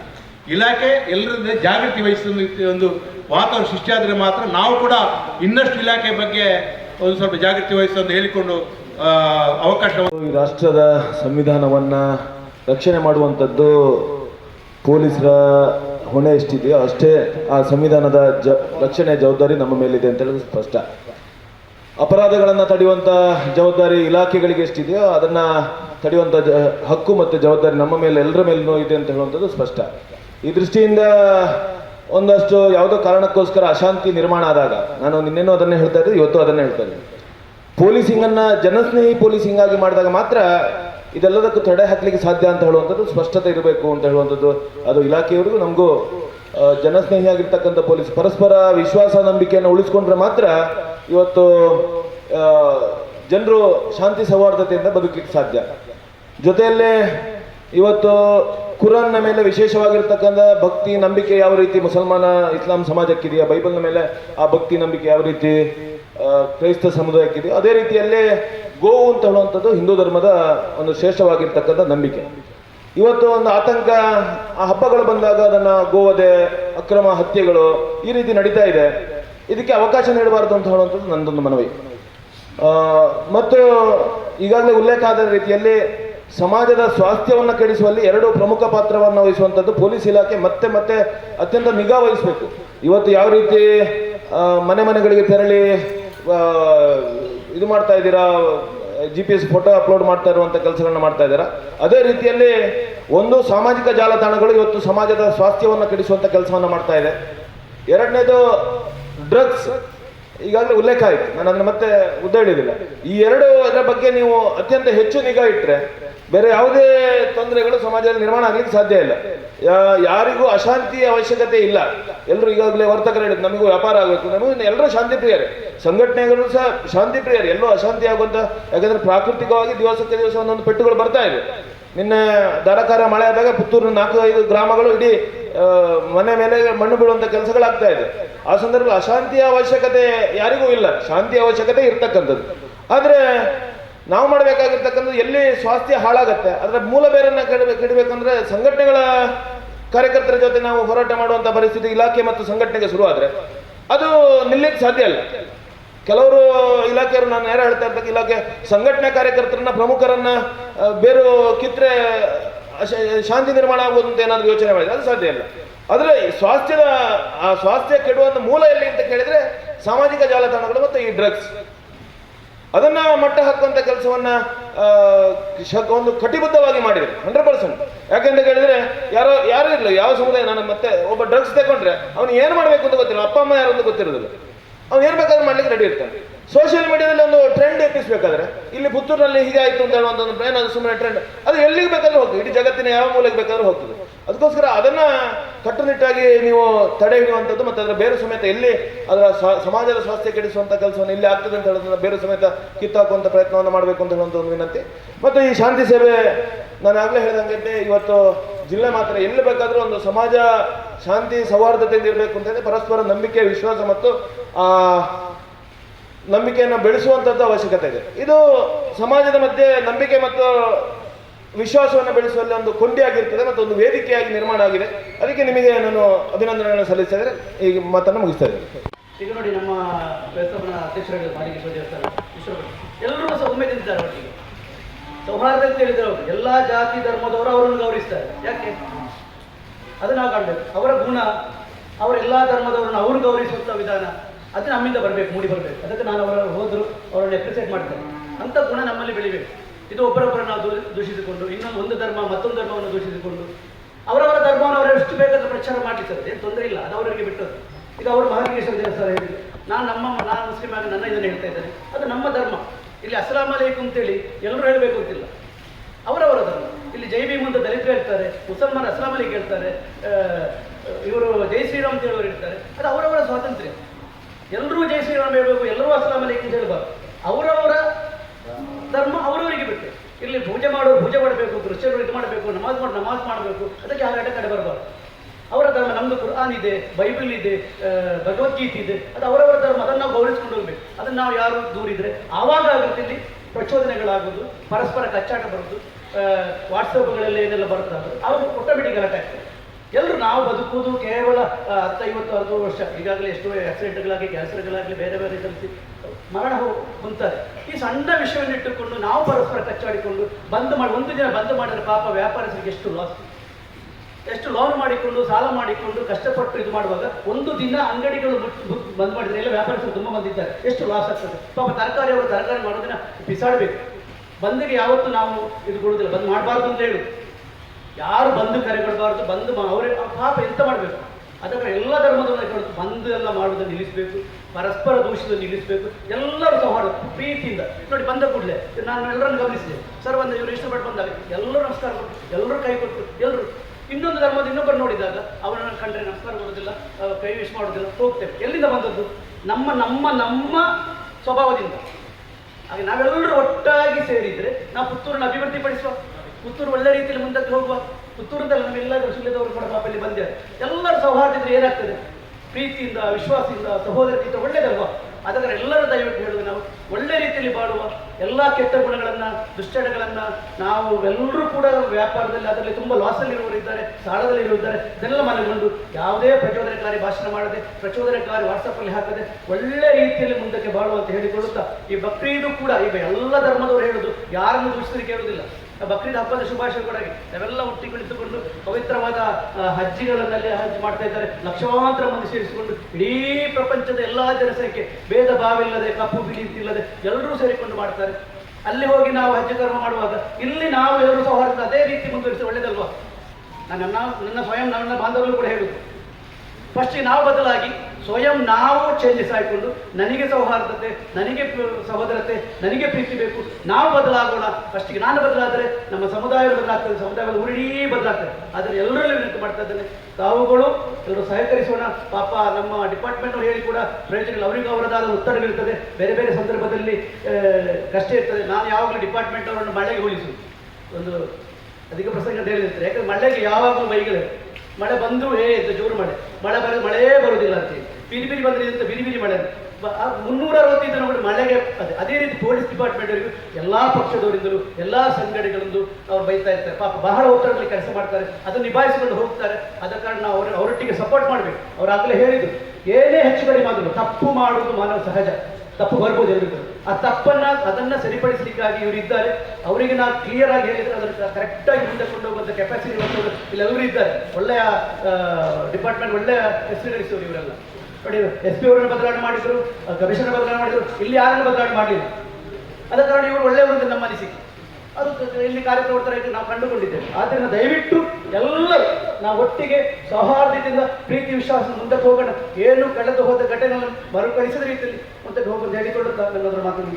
ಇಲಾಖೆ ಎಲ್ಲರಿಂದ ಜಾಗೃತಿ ವಹಿಸುವ ಒಂದು ವಾತಾವರಣ ಸೃಷ್ಟಿಯಾದರೆ ಮಾತ್ರ ನಾವು ಕೂಡ ಇನ್ನಷ್ಟು ಇಲಾಖೆ ಬಗ್ಗೆ ಒಂದು ಸ್ವಲ್ಪ ಜಾಗೃತಿ ವಹಿಸೋದು ಹೇಳಿಕೊಂಡು ಅವಕಾಶ ಈ ರಾಷ್ಟ್ರದ ಸಂವಿಧಾನವನ್ನು ರಕ್ಷಣೆ ಮಾಡುವಂಥದ್ದು ಪೊಲೀಸರ ಹೊಣೆ ಎಷ್ಟಿದೆಯೋ ಅಷ್ಟೇ ಆ ಸಂವಿಧಾನದ ಜ, ರಕ್ಷಣೆ ಜವಾಬ್ದಾರಿ ನಮ್ಮ ಮೇಲಿದೆ ಅಂತ ಹೇಳೋದು ಸ್ಪಷ್ಟ. ಅಪರಾಧಗಳನ್ನು ತಡೆಯುವಂಥ ಜವಾಬ್ದಾರಿ ಇಲಾಖೆಗಳಿಗೆ ಎಷ್ಟಿದೆಯೋ ಅದನ್ನು ತಡೆಯುವಂಥ ಹಕ್ಕು ಮತ್ತು ಜವಾಬ್ದಾರಿ ನಮ್ಮ ಮೇಲೆ ಎಲ್ಲರ ಮೇಲೂ ಇದೆ ಅಂತ ಹೇಳುವಂಥದ್ದು ಸ್ಪಷ್ಟ. ಈ ದೃಷ್ಟಿಯಿಂದ ಒಂದಷ್ಟು ಯಾವುದೋ ಕಾರಣಕ್ಕೋಸ್ಕರ ಅಶಾಂತಿ ನಿರ್ಮಾಣ ಆದಾಗ, ನಾನು ನಿನ್ನೆನೂ ಅದನ್ನೇ ಹೇಳ್ತಾ ಇದ್ದೆ, ಇವತ್ತು ಅದನ್ನೇ ಹೇಳ್ತಾ ಇದ್ದೀನಿ. ಪೊಲೀಸಿಂಗನ್ನು, ಜನಸ್ನೇಹಿ ಪೊಲೀಸಿಂಗ್ ಆಗಿ ಮಾಡಿದಾಗ ಮಾತ್ರ ಇದೆಲ್ಲದಕ್ಕೂ ತಡೆ ಹಾಕಲಿಕ್ಕೆ ಸಾಧ್ಯ ಅಂತ ಹೇಳುವಂಥದ್ದು, ಸ್ಪಷ್ಟತೆ ಇರಬೇಕು ಅಂತ ಹೇಳುವಂಥದ್ದು ಅದು ಇಲಾಖೆಯವರಿಗೂ ನಮಗೂ ಜನಸ್ನೇಹಿ ಜನಸ್ನೇಹಿಯಾಗಿರ್ತಕ್ಕಂಥ ಪೊಲೀಸ್ ಪರಸ್ಪರ ವಿಶ್ವಾಸ ನಂಬಿಕೆಯನ್ನು ಉಳಿಸ್ಕೊಂಡ್ರೆ ಮಾತ್ರ ಇವತ್ತು ಜನರು ಶಾಂತಿ ಸೌಹಾರ್ದತೆಯಿಂದ ಬದುಕಲಿಕ್ಕೆ ಸಾಧ್ಯ. ಜೊತೆಯಲ್ಲೇ ಇವತ್ತು ಕುರಾನ್ನ ಮೇಲೆ ವಿಶೇಷವಾಗಿರ್ತಕ್ಕಂಥ ಭಕ್ತಿ, ನಂಬಿಕೆ ಯಾವ ರೀತಿ ಮುಸಲ್ಮಾನ ಇಸ್ಲಾಂ ಸಮಾಜಕ್ಕಿದೆಯಾ? ಬೈಬಲ್ನ ಮೇಲೆ ಆ ಭಕ್ತಿ, ನಂಬಿಕೆ ಯಾವ ರೀತಿ ಕ್ರೈಸ್ತ ಸಮುದಾಯಕ್ಕಿದೆಯೋ? ಅದೇ ರೀತಿಯಲ್ಲೇ ಗೋವು ಅಂತ ಹೇಳುವಂಥದ್ದು ಹಿಂದೂ ಧರ್ಮದ ಒಂದು ಶ್ರೇಷ್ಠವಾಗಿರ್ತಕ್ಕಂಥ ನಂಬಿಕೆ. ಇವತ್ತು ಒಂದು ಆತಂಕ, ಆ ಹಬ್ಬಗಳು ಬಂದಾಗ ಅದನ್ನು ಗೋವದೆ ಅಕ್ರಮ ಹತ್ಯೆಗಳು ಈ ರೀತಿ ನಡೀತಾ ಇದೆ. ಇದಕ್ಕೆ ಅವಕಾಶ ನೀಡಬಾರದು ಅಂತ ಹೇಳುವಂಥದ್ದು ನನ್ನದೊಂದು ಮನವಿ. ಮತ್ತು ಈಗಾಗಲೇ ಉಲ್ಲೇಖ ಆದ ರೀತಿಯಲ್ಲಿ ಸಮಾಜದ ಸ್ವಾಸ್ಥ್ಯವನ್ನು ಕೆಡಿಸುವಲ್ಲಿ ಎರಡು ಪ್ರಮುಖ ಪಾತ್ರವನ್ನು ವಹಿಸುವಂಥದ್ದು ಪೊಲೀಸ್ ಇಲಾಖೆ, ಮತ್ತೆ ಮತ್ತೆ ಅತ್ಯಂತ ನಿಗಾ ವಹಿಸಬೇಕು. ಇವತ್ತು ಯಾವ ರೀತಿ ಮನೆ ಮನೆಗಳಿಗೆ ತೆರಳಿ ಇದು ಮಾಡ್ತಾ ಇದ್ದೀರಾ G P S photo upload ಮಾಡ್ತಾ ಇರುವಂಥ ಕೆಲಸಗಳನ್ನ ಮಾಡ್ತಾ ಇದ್ದೀರಾ? ಅದೇ ರೀತಿಯಲ್ಲಿ ಒಂದು ಸಾಮಾಜಿಕ ಜಾಲತಾಣಗಳು ಇವತ್ತು ಸಮಾಜದ ಸ್ವಾಸ್ಥ್ಯವನ್ನು ಕೆಡಿಸುವಂಥ ಕೆಲಸವನ್ನು ಮಾಡ್ತಾ ಇದೆ. ಎರಡನೇದು ಡ್ರಗ್ಸ್ ಈಗಾಗಲೇ ಉಲ್ಲೇಖ ಆಯಿತು. ನಾನು ಅದನ್ನು ಮತ್ತೆ ಉದ್ದ ಹೇಳಿದಿಲ್ಲ. ಈ ಎರಡು ಅದರ ಬಗ್ಗೆ ನೀವು ಅತ್ಯಂತ ಹೆಚ್ಚು ನಿಗಾ ಇಟ್ಟರೆ ಬೇರೆ ಯಾವುದೇ ತೊಂದರೆಗಳು ಸಮಾಜದಲ್ಲಿ ನಿರ್ಮಾಣ ಆಗಲಿಕ್ಕೆ ಸಾಧ್ಯ ಇಲ್ಲ. ಯಾರಿಗೂ ಅಶಾಂತಿಯ ಅವಶ್ಯಕತೆ ಇಲ್ಲ. ಎಲ್ಲರೂ ಈಗಾಗಲೇ ವರ್ತಕರು ಹೇಳಿದ್ರು, ನಮಗೂ ವ್ಯಾಪಾರ ಆಗಬೇಕು. ನಮಗೂ ಎಲ್ಲರೂ ಶಾಂತಿ ಪ್ರಿಯರೇ. ಸಂಘಟನೆಗಳು ಸಹ ಶಾಂತಿ ಪ್ರಿಯರು. ಎಲ್ಲೋ ಅಶಾಂತಿ ಆಗುವಂತ, ಯಾಕಂದ್ರೆ ಪ್ರಾಕೃತಿಕವಾಗಿ ದಿವಸಕ್ಕೆ ದಿವಸ ಒಂದೊಂದು ಪೆಟ್ಟುಗಳು ಬರ್ತಾ ಇದೆ. ನಿನ್ನೆ ಧಾರಾಕಾರ ಮಳೆ ಆದಾಗ ಪುತ್ತೂರಿನ ನಾಲ್ಕು, ಐದು ಗ್ರಾಮಗಳು ಇಡೀ ಮನೆ ಮೇಲೆ ಮಣ್ಣು ಬೀಳುವಂಥ ಕೆಲಸಗಳಾಗ್ತಾ ಇದೆ. ಆ ಸಂದರ್ಭದಲ್ಲಿ ಅಶಾಂತಿಯ ಅವಶ್ಯಕತೆ ಯಾರಿಗೂ ಇಲ್ಲ. ಶಾಂತಿಯ ಅವಶ್ಯಕತೆ ಇರ್ತಕ್ಕಂಥದ್ದು. ಆದ್ರೆ ನಾವು ಮಾಡಬೇಕಾಗಿರ್ತಕ್ಕಂಥದ್ದು ಎಲ್ಲಿ ಸ್ವಾಸ್ಥ್ಯ ಹಾಳಾಗತ್ತೆ, ಅದರ ಮೂಲ ಬೇರನ್ನು ಕಡಿಬೇಕು ಕೆಡಬೇಕಂದ್ರೆ ಸಂಘಟನೆಗಳ ಕಾರ್ಯಕರ್ತರ ಜೊತೆ ನಾವು ಹೋರಾಟ ಮಾಡುವಂಥ ಪರಿಸ್ಥಿತಿ ಇಲಾಖೆ ಮತ್ತು ಸಂಘಟನೆಗೆ ಶುರುವಾದ್ರೆ, ಅದು ನಿಲ್ಲಕ್ಕೆ ಸಾಧ್ಯ ಇಲ್ಲ ಕೆಲವರು ಇಲಾಖೆಯವರು, ನಾನು ನೇರ ಹೇಳ್ತಾ ಇರ್ತಕ್ಕ ಇಲಾಖೆ ಸಂಘಟನೆ ಕಾರ್ಯಕರ್ತರನ್ನ, ಪ್ರಮುಖರನ್ನ ಬೇರು ಅಶ- ಶಾಂತಿ ನಿರ್ಮಾಣ ಆಗುವುದು ಅಂತ ಏನಾದ್ರು ಯೋಚನೆ ಮಾಡಿದ್ರೆ ಅದು ಸಾಧ್ಯ ಇಲ್ಲ. ಆದರೆ ಸ್ವಾಸ್ಥ್ಯದ, ಆ ಸ್ವಾಸ್ಥ್ಯ ಕೆಡುವಂತ ಮೂಲ ಎಲ್ಲಿ ಅಂತ ಕೇಳಿದ್ರೆ ಸಾಮಾಜಿಕ ಜಾಲತಾಣಗಳು ಮತ್ತು ಈ ಡ್ರಗ್ಸ್. ಅದನ್ನ ಮಟ್ಟ ಹಾಕುವಂತ ಕೆಲಸವನ್ನ ಒಂದು ಕಟಿಬದ್ಧವಾಗಿ ಮಾಡಿದೆ ಹಂಡ್ರೆಡ್ ಪರ್ಸೆಂಟ್ ಯಾಕಂತ ಕೇಳಿದ್ರೆ, ಯಾರೋ, ಯಾರು ಇರಲಿಲ್ಲ ಯಾವ ಸಮುದಾಯ, ನಾನು ಮತ್ತೆ ಒಬ್ಬ ಡ್ರಗ್ಸ್ ತಗೊಂಡ್ರೆ ಅವನು ಏನು ಮಾಡಬೇಕು ಅಂತ ಗೊತ್ತಿಲ್ಲ, ಅಪ್ಪ, ಅಮ್ಮ ಯಾರು ಅಂತ ಗೊತ್ತಿರೋದಿಲ್ಲ. ಅವ್ನು ಏನು ಬೇಕಾದ್ರೂ ಮಾಡ್ಲಿಕ್ಕೆ ರೆಡಿ ಇರ್ತಾನೆ. ಸೋಷಿಯಲ್ ಮೀಡಿಯಾದಲ್ಲಿ ಒಂದು ಟ್ರೆಂಡ್ ಎಪ್ಪಿಸ್ಬೇಕಾದ್ರೆ ಇಲ್ಲಿ ಪುತ್ತೂರಿನಲ್ಲಿ ಹೀಗೆ ಆಯಿತು ಅಂತ ಹೇಳುವಂಥ ಒಂದು ಏನಾದ್ರು ಸುಮ್ಮನೆ ಟ್ರೆಂಡ್ ಅದು ಎಲ್ಲಿಗೆ ಬೇಕಾದ್ರೂ ಹೋಗ್ತದೆ, ಇಡೀ ಜಗತ್ತಿನ ಯಾವ ಮೂಲಕ್ಕೆ ಬೇಕಾದ್ರೂ ಹೋಗ್ತದೆ. ಅದಕ್ಕೋಸ್ಕರ ಅದನ್ನು ಕಟ್ಟುನಿಟ್ಟಾಗಿ ನೀವು ತಡೆ ಹಿಡಿಯುವಂಥದ್ದು ಮತ್ತು ಅದರ ಬೇರೆ ಸಮೇತ ಎಲ್ಲಿ ಅದರ ಸಮಾಜದ ಸ್ವಾಸ್ಥ್ಯ ಕೆಡಿಸುವಂಥ ಕೆಲಸವನ್ನು ಎಲ್ಲಿ ಆಗ್ತದೆ ಅಂತ ಹೇಳೋದನ್ನ ಬೇರೆ ಸಮೇತ ಕಿತ್ತಾಕುವಂಥ ಪ್ರಯತ್ನವನ್ನು ಮಾಡಬೇಕು ಅಂತ ಹೇಳುವಂಥ ಒಂದು ವಿನಂತಿ. ಮತ್ತು ಈ ಶಾಂತಿ ಸೇವೆ, ನಾನು ಆಗಲೇ ಹೇಳಿದಂಗೆ ಇವತ್ತು ಜಿಲ್ಲೆ ಮಾತ್ರ ಎಲ್ಲಿ ಬೇಕಾದರೂ ಒಂದು ಸಮಾಜ ಶಾಂತಿ ಸೌಹಾರ್ದತೆಯಿಂದ ಇರಬೇಕು ಅಂತ ಹೇಳಿ ಪರಸ್ಪರ ನಂಬಿಕೆ, ವಿಶ್ವಾಸ ಮತ್ತು ನಂಬಿಕೆಯನ್ನು ಬೆಳೆಸುವಂಥದ್ದು ಅವಶ್ಯಕತೆ ಇದೆ. ಇದು ಸಮಾಜದ ಮಧ್ಯೆ ನಂಬಿಕೆ ಮತ್ತು ವಿಶ್ವಾಸವನ್ನು ಬೆಳೆಸುವಲ್ಲಿ ಒಂದು ಕೊಂಡಿಯಾಗಿರ್ತದೆ ಮತ್ತು ಒಂದು ವೇದಿಕೆಯಾಗಿ ನಿರ್ಮಾಣ ಆಗಿದೆ. ಅದಕ್ಕೆ ನಿಮಗೆ ನಾನು ಅಭಿನಂದನೆಗಳನ್ನು ಸಲ್ಲಿಸಿದರೆ ಈ ಮಾತನ್ನು ಮುಗಿಸ್ತಾ ಇದ್ದೇನೆ. ಈಗ ನೋಡಿ ನಮ್ಮ ವ್ಯವಸ್ಥಾಪನ ಅಧ್ಯಕ್ಷರಾಗಿ ಮಾಲಿಕೇಶ್ವರ ದೇವಸ್ಥಾನ ಎಲ್ಲರೂ ಸಹ ಒಮ್ಮೆ ಒಟ್ಟಿಗೆ. ಸೌಹಾರ್ದ ಅಂತ ಅವರು. ಎಲ್ಲ ಜಾತಿ, ಧರ್ಮದವರು ಅವರನ್ನು ಗೌರವಿಸ್ತಾರೆ. ಯಾಕೆ? ಅದನ್ನ ಕಾಣ್ಬೇಕು. ಅವರ ಗುಣ ಅವರ ಎಲ್ಲ ಧರ್ಮದವರನ್ನು ಅವರು ಗೌರವಿಸುವಂಥ ವಿಧಾನ. ಅದು ನಮ್ಮಿಂದ ಬರಬೇಕು, ಮೂಡಿ ಬರಬೇಕು. ಅದಕ್ಕೆ ನಾನು ಅವರ ಹೋದರು, ಅವರನ್ನು ಎಪ್ರಿಸಿಯೇಟ್ ಮಾಡ್ತೇನೆ. ಅಂಥ ಗುಣ ನಮ್ಮಲ್ಲಿ ಬೆಳಿಬೇಕು. ಇದು ಒಬ್ಬರೊಬ್ಬರ ನಾವು ದೂಷಿಸಿಕೊಂಡು, ಇನ್ನೊಂದು ಒಂದು ಧರ್ಮ, ಮತ್ತೊಂದು ಧರ್ಮವನ್ನು ದೂಷಿಸಿಕೊಂಡು, ಅವರವರ ಧರ್ಮವನ್ನು ಅವರು ಎಷ್ಟು ಬೇಕಾದ ಪ್ರಚಾರ ಮಾಡಲಿಕ್ಕೆ ಏನು ತೊಂದರೆ ಇಲ್ಲ, ಅದು ಅವರಿಗೆ ಬಿಟ್ಟದ್ದು. ಈಗ ಅವರು ಮಹಾಲಿಂಗೇಶ್ವರ ದೇವಸ್ಥಾನ ಹೇಳಿದ್ರು. ನಾನು ನಮ್ಮ ನಾನು ಮುಸ್ಲಿಂ ಆಗಿ ನನ್ನ ಇದನ್ನು ಹೇಳ್ತಾ ಇದ್ದೇನೆ. ಅದು ನಮ್ಮ ಧರ್ಮ. ಇಲ್ಲಿ ಅಸ್ಲಾಂ ಅಲೈಕು ಅಂತೇಳಿ ಎಲ್ಲರೂ ಹೇಳಬೇಕು ಅಂತಿಲ್ಲ. ಅವರವರ ಧರ್ಮ. ಇಲ್ಲಿ ಜೈ ಭೀಮ್ ಅಂತ ದಲಿತರು ಹೇಳ್ತಾರೆ, ಮುಸಲ್ಮಾನ್ ಅಸ್ಲಾಂ ಅಲೈಕ್ ಹೇಳ್ತಾರೆ ಇವರು ಜೈ ಶ್ರೀರಾಮ್ ಅಂತ ಹೇಳೋರು ಇರ್ತಾರೆ ಅದು ಅವರವರ ಸ್ವಾತಂತ್ರ್ಯ. ಎಲ್ಲರೂ ಜೈ ಶ್ರೀರಾಮ್ ಹೇಳಬೇಕು ಎಲ್ಲರೂ ಅಸ್ಲಾಂ ಅಲಿ ಅಂತ ಹೇಳಬಾರ್ದು ಅವರವರ ಧರ್ಮ ಅವರವರಿಗೆ ಬಿಟ್ಟು. ಇಲ್ಲಿ ಪೂಜೆ ಮಾಡೋರು ಪೂಜೆ ಮಾಡಬೇಕು, ಕ್ರಿಶ್ಚಿಯನ್ರು ಇದು ಮಾಡಬೇಕು, ನಮಾಜ್ ಮಾಡಿ, ನಮಾಜ್ ಮಾಡಬೇಕು, ಅದಕ್ಕೆ ಹಾರಾಟ ಕಡೆ ಬರಬಾರ್ದು. ಅವರ ಧರ್ಮ, ನಮ್ದು ಕುರ್ಆನ್ ಇದೆ, ಬೈಬಲ್ ಇದೆ ಭಗವದ್ಗೀತೆ ಇದೆ, ಅದು ಅವರವರ ಧರ್ಮ, ಅದನ್ನು ನಾವು ಗೌರವಿಸ್ಕೊಂಡು ಹೋಗ್ಬೇಕು. ಅದನ್ನು ನಾವು ಯಾರು ದೂರಿದ್ರೆ ಆವಾಗ ಆಗುತ್ತೆ ಇಲ್ಲಿ ಪ್ರಚೋದನೆಗಳಾಗೋದು ಪರಸ್ಪರ ಕಚ್ಚಾಟ ಬರೋದು ವಾಟ್ಸಪ್ಗಳಲ್ಲಿ ಏನೆಲ್ಲ ಬರುತ್ತೆ ಅದು ಅವಾಗ ಆಟೋಮೆಟಿಕ್ ಗಲಾಟೆ ಆಗ್ತದೆ. ಎಲ್ಲರೂ ನಾವು ಬದುಕುವುದು ಕೇವಲ ಹತ್ತೈವತ್ತು, ಅರವತ್ತು ವರ್ಷ. ಈಗಾಗಲೇ ಎಷ್ಟೋ ಆಕ್ಸಿಡೆಂಟ್ಗಳಾಗಿ ಕ್ಯಾನ್ಸರ್ಗಳಾಗಲಿ ಬೇರೆ ಬೇರೆ ಇದರಲ್ಲಿ ಮರಣ ಹೋ- ಕುಂತಾರೆ ಈ ಸಣ್ಣ ವಿಷಯವನ್ನು ಇಟ್ಟುಕೊಂಡು ನಾವು ಪರಸ್ಪರ ಕಚ್ಚಾಡಿಕೊಂಡು ಬಂದ್ ಮಾಡಿ, ಒಂದು ದಿನ ಬಂದ್ ಮಾಡಿದ್ರೆ ಪಾಪ ವ್ಯಾಪಾರಸ್ಥರಿಗೆ ಎಷ್ಟು ಲಾಸ್ ಎಷ್ಟು ಲೋನ್ ಮಾಡಿಕೊಂಡು, ಸಾಲ ಮಾಡಿಕೊಂಡು ಕಷ್ಟಪಟ್ಟು ಇದು ಮಾಡುವಾಗ ಒಂದು ದಿನ ಅಂಗಡಿಗಳು ಬಂದ್ ಮಾಡಿದ್ರೆ ಎಲ್ಲ ವ್ಯಾಪಾರಸ್ಥರು ತುಂಬ ಬಂದಿದ್ದಾರೆ ಎಷ್ಟು ಲಾಸ್ ಆಗ್ತದೆ? ಪಾಪ ತರಕಾರಿ ಅವರು ತರಕಾರಿ ಮಾಡೋದನ್ನ ಬಿಸಾಡಬೇಕು. ಬಂದಿಗೆ ಯಾವತ್ತು ನಾವು ಇದು ಕೊಡುವುದಿಲ್ಲ ಬಂದ್ ಮಾಡಬಾರ್ದು ಅಂತ ಹೇಳುದು ಯಾರು ಬಂದು ಕರೆ ಕೊಡಬಾರ್ದು ಬಂದು ಅವರೇ ಪಾಪ ಎಂತ ಮಾಡಬೇಕು? ಅದಕ್ಕೆ ಎಲ್ಲ ಧರ್ಮದ ಬಂದು ಎಲ್ಲ ಮಾಡುವುದನ್ನು ನಿಲ್ಲಿಸಬೇಕು ಪರಸ್ಪರ ದೋಷದಲ್ಲಿ ನಿಲ್ಲಿಸಬೇಕು. ಎಲ್ಲರೂ ಸೌಹಾರ್ದ ಪ್ರೀತಿಯಿಂದ. ನೋಡಿ ಬಂದ ಕೂಡಲೇ ನಾನು ಎಲ್ಲರನ್ನು ಗಮನಿಸಿದೆ. ಸರ್ ಬಂದ ಇವರು ಇಷ್ಟಪಟ್ಟು ಬಂದಾಗ ಎಲ್ಲರೂ ನಮಸ್ಕಾರ ಕೊಟ್ಟು ಎಲ್ಲರೂ ಕೈ ಕೊಟ್ಟು ಎಲ್ಲರೂ. ಇನ್ನೊಂದು ಧರ್ಮದ ಇನ್ನೊಬ್ಬರು ನೋಡಿದಾಗ ಅವರನ್ನು ಕಂಡ್ರೆ ನಮಸ್ಕಾರ ಮಾಡೋದಿಲ್ಲ ಆ, ಕೈ ವಿಶ್ ಮಾಡೋದಿಲ್ಲ ಹೋಗ್ತೇವೆ ಎಲ್ಲಿಂದ ಬಂದದ್ದು? ನಮ್ಮ ನಮ್ಮ ನಮ್ಮ ಸ್ವಭಾವದಿಂದ. ಹಾಗೆ ನಾವೆಲ್ಲರೂ ಒಟ್ಟಾಗಿ ಸೇರಿದ್ರೆ ನಾವು ಪುತ್ತೂರನ್ನು ಅಭಿವೃದ್ಧಿಪಡಿಸುವ ಪುತ್ತೂರು ಒಳ್ಳೆ ರೀತಿಯಲ್ಲಿ ಮುಂದಕ್ಕೆ ಹೋಗುವ. ಪುತ್ತೂರಿಂದಲ್ಲ ನಮ್ಮೆಲ್ಲರೂ ಸುಲಿದವರು ಕೂಡ ಪಾಪ ಇಲ್ಲಿ ಬಂದಿದ್ದಾರೆ. ಎಲ್ಲರೂ ಸೌಹಾರ್ದ ಇದ್ರೆ ಏನಾಗ್ತದೆ? ಪ್ರೀತಿಯಿಂದ, ವಿಶ್ವಾಸದಿಂದ ಸಹೋದರದಿಂದ ಒಳ್ಳೇದಲ್ವಾ ಅದರ ಎಲ್ಲರೂ ದಯವಿಟ್ಟು ಹೇಳುವುದು ನಾವು, ಒಳ್ಳೆ ರೀತಿಯಲ್ಲಿ ಬಾಳುವ ಎಲ್ಲ ಕೆಟ್ಟ ಗುಣಗಳನ್ನ, ದುಶ್ಚಟಗಳನ್ನ ನಾವು ಎಲ್ಲರೂ ಕೂಡ ವ್ಯಾಪಾರದಲ್ಲಿ, ಅದರಲ್ಲಿ ತುಂಬ ಲಾಸಲ್ಲಿರುವವರು ಇದ್ದಾರೆ ಇದ್ದಾರೆ. ಇದೆಲ್ಲ ಮನೆಗೊಂಡು ಯಾವುದೇ ಪ್ರಚೋದನಕಾರಿ ಭಾಷಣ ಮಾಡದೆ, ಪ್ರಚೋದನಕಾರಿ ವಾಟ್ಸಪ್ಪಲ್ಲಿ ಹಾಕದೆ ಒಳ್ಳೆ ರೀತಿಯಲ್ಲಿ ಮುಂದಕ್ಕೆ ಬಾಳುವಂತ ಹೇಳಿಕೊಳ್ಳುತ್ತಾ, ಈ ಬಕ್ರೀದು ಕೂಡ, ಈಗ ಎಲ್ಲ ಧರ್ಮದವರು ಹೇಳುದು, ಯಾರನ್ನು ದೂಷಿಸಲಿಕ್ಕೆ ಹೇಳುವುದಿಲ್ಲ. ಬಕ್ರೀದ್ ಹಬ್ಬದ ಶುಭಾಶಯ ಶುಭಾಶಯಗಳಾಗಿ ನಾವೆಲ್ಲ ಒಟ್ಟಿ ಕುಳಿತುಕೊಂಡು ಪವಿತ್ರವಾದ ಹಜ್ಜಿಗಳಲ್ಲಿ ಹಜ್ ಮಾಡ್ತಾ ಇದ್ದಾರೆ. ಲಕ್ಷಾಂತರ ಮಂದಿ ಸೇರಿಸಿಕೊಂಡು ಇಡೀ ಪ್ರಪಂಚದ ಎಲ್ಲಾ ಜನಸಂಖ್ಯೆ, ಭೇದ ಭಾವ ಇಲ್ಲದೆ ಕಪ್ಪು ಬಿಳಿ ಇಲ್ಲದೆ ಎಲ್ಲರೂ ಸೇರಿಕೊಂಡು ಮಾಡ್ತಾರೆ. ಅಲ್ಲಿ ಹೋಗಿ ನಾವು ಹಜ್ಜ ಕರ್ಮ ಮಾಡುವಾಗ ಇಲ್ಲಿ ನಾವು ಎಲ್ಲರೂ ಸೌಹಾರ್ದ ಅದೇ ರೀತಿ ಮುಂದುವರಿಸಿ ಒಳ್ಳೇದಲ್ವಾ? ನಾನು ನನ್ನ ನನ್ನ ಸ್ವಯಂ ನನ್ನ ಬಾಂಧವರು ಕೂಡ ಹೇಳುದು. ಫಸ್ಟ್ ನಾವು ಬದಲಾಗಿ ಸ್ವಯಂ ನಾವು ಚೇಂಜಸ್ ಆಗಿಕೊಂಡು ನನಗೆ ಸೌಹಾರ್ದತೆ, ನನಗೆ ಸಹೋದರತೆ, ನನಗೆ ಪ್ರೀತಿ ಬೇಕು, ನಾವು ಬದಲಾಗೋಣ. ಫಸ್ಟಿಗೆ ನಾನು ಬದಲಾದರೆ ನಮ್ಮ ಸಮುದಾಯ ಬದಲಾಗ್ತದೆ, ಸಮುದಾಯಗಳು ಊರಿಡೀ ಬದಲಾಗ್ತದೆ. ಆದರೆ ಎಲ್ಲರಲ್ಲೂ ವಿನಂತಿ ಮಾಡ್ತಾ ಇದ್ದೇನೆ ತಾವುಗಳು ಎಲ್ಲರೂ ಸಹಕರಿಸೋಣ. ಪಾಪ ನಮ್ಮ ಡಿಪಾರ್ಟ್ಮೆಂಟ್ ಹೇಳಿ ಕೂಡ ಪ್ರಯೋಜನಗಳು, ಅವರಿಗೆ ಅವರದಾದ ಒತ್ತಡಗಳಿರ್ತದೆ ಬೇರೆ ಬೇರೆ ಸಂದರ್ಭದಲ್ಲಿ ಕಷ್ಟ ಇರ್ತದೆ. ನಾನು ಯಾವಾಗಲೂ ಡಿಪಾರ್ಟ್ಮೆಂಟ್ ಅವರನ್ನು ಮಳೆಗೆ ಹೋಲಿಸು ಒಂದು ಅಧಿಕ ಪ್ರಸಂಗ ಅಂತ ಹೇಳಿರ್ತಾರೆ ಯಾಕಂದ್ರೆ ಮಳೆಗೆ ಯಾವಾಗಲೂ ಬೈಗಳು ಮಳೆ ಬಂದು ಏ ಅಂತ ಜೋರು ಮಳೆ. ಮಳೆ ಬರೋದು ಮಳೆಯೇ ಬರುವುದಿಲ್ಲ ಅಂತ ಹೇಳಿ ಬಂದರೆ ಅಂತ ಬಿರಿ ಬಿರಿ ಮಳೆ ಮುನ್ನೂರ ಅರವತ್ತೈದು ನೋಡಿ ಮಳೆಗೆ ಅದೇ ಅದೇ ರೀತಿ ಪೊಲೀಸ್ ಡಿಪಾರ್ಟ್ಮೆಂಟ್ ಅವರಿಗೂ, ಎಲ್ಲಾ ಪಕ್ಷದವರಿಂದಲೂ, ಎಲ್ಲಾ ಸಂಘಟನೆಗಳಿಂದ ಅವ್ರು ಬೈತಾ ಇರ್ತಾರೆ. ಪಾಪ ಬಹಳ ಒತ್ತಡದಲ್ಲಿ ಕೆಲಸ ಮಾಡ್ತಾರೆ. ಅದನ್ನು ನಿಭಾಯಿಸಿಕೊಂಡು ಹೋಗ್ತಾರೆ. ಅದ ಕಾರಣ ನಾವು ಅವ್ರ, ಅವರೊಟ್ಟಿಗೆ ಸಪೋರ್ಟ್ ಮಾಡಬೇಕು. ಅವ್ರು ಆಗಲೇ ಹೇಳಿದ್ರು, ಏನೇ ಹೆಚ್ಚು ಕಡಿಮೆ ಮಾಡಿದ್ರು, ತಪ್ಪು ಮಾಡುವುದು ಮಾನವ ಸಹಜ. ತಪ್ಪು ಬರ್ಬೋದು ಎಲ್ರಿಗೂ. ಆ ತಪ್ಪನ್ನ, ಅದನ್ನ ಸರಿಪಡಿಸಲಿಕ್ಕಾಗಿ ಇವರು ಇದ್ದಾರೆ. ಅವರಿಗೆ ನಾವು ಕ್ಲಿಯರ್ ಆಗಿ ಹೇಳಿದ್ರೆ ಅದನ್ನು ಕರೆಕ್ಟಾಗಿ ಮುಂದೆ ಕೊಂಡು ಹೋಗುವಂತ ಕೆಪಾಸಿಟಿ ಇಲ್ಲಿ ಇಲ್ಲೆಲ್ಲರೂ ಇದ್ದಾರೆ. ಒಳ್ಳೆಯ ಡಿಪಾರ್ಟ್ಮೆಂಟ್ ಒಳ್ಳೆಯ ಹೆಸರು ಇವರೆಲ್ಲ. ನೋಡಿ ಎಸ್ ಪಿ ಅವರನ್ನು ಬದಲಾವಣೆ ಮಾಡಿದ್ರು ಕಮಿಷನರ್ ಬದಲಾವಣೆ ಮಾಡಿದ್ರು, ಇಲ್ಲಿ ಯಾರನ್ನು ಬದಲಾವಣೆ ಮಾಡಲಿಲ್ಲ? ಅದ ಕಾರಣ ಇವರು ಒಳ್ಳೆಯವರು ನಮ್ಮ ಅನಿಸಿಕೆ ಅದು ಇಲ್ಲಿ ಕಾರ್ಯಪ್ರವರ್ತರಾಗಿ ನಾವು ಕಂಡುಕೊಂಡಿದ್ದೇವೆ. ಆದ್ದರಿಂದ ದಯವಿಟ್ಟು ಎಲ್ಲರೂ ನಾವು ಒಟ್ಟಿಗೆ ಸೌಹಾರ್ದದಿಂದ ಪ್ರೀತಿ ವಿಶ್ವಾಸ ಮುಂದಕ್ಕೆ ಹೋಗೋಣ. ಏನು ಕಳೆದು ಹೋದ ಘಟನೆಗಳನ್ನು ಮರುಕಳಿಸಿದ ರೀತಿಯಲ್ಲಿ ಮುಂದಕ್ಕೆ ಹೋಗೋದು ಹೇಳಿಕೊಳ್ಳುತ್ತಾ ನನ್ನದರ ಮಾತು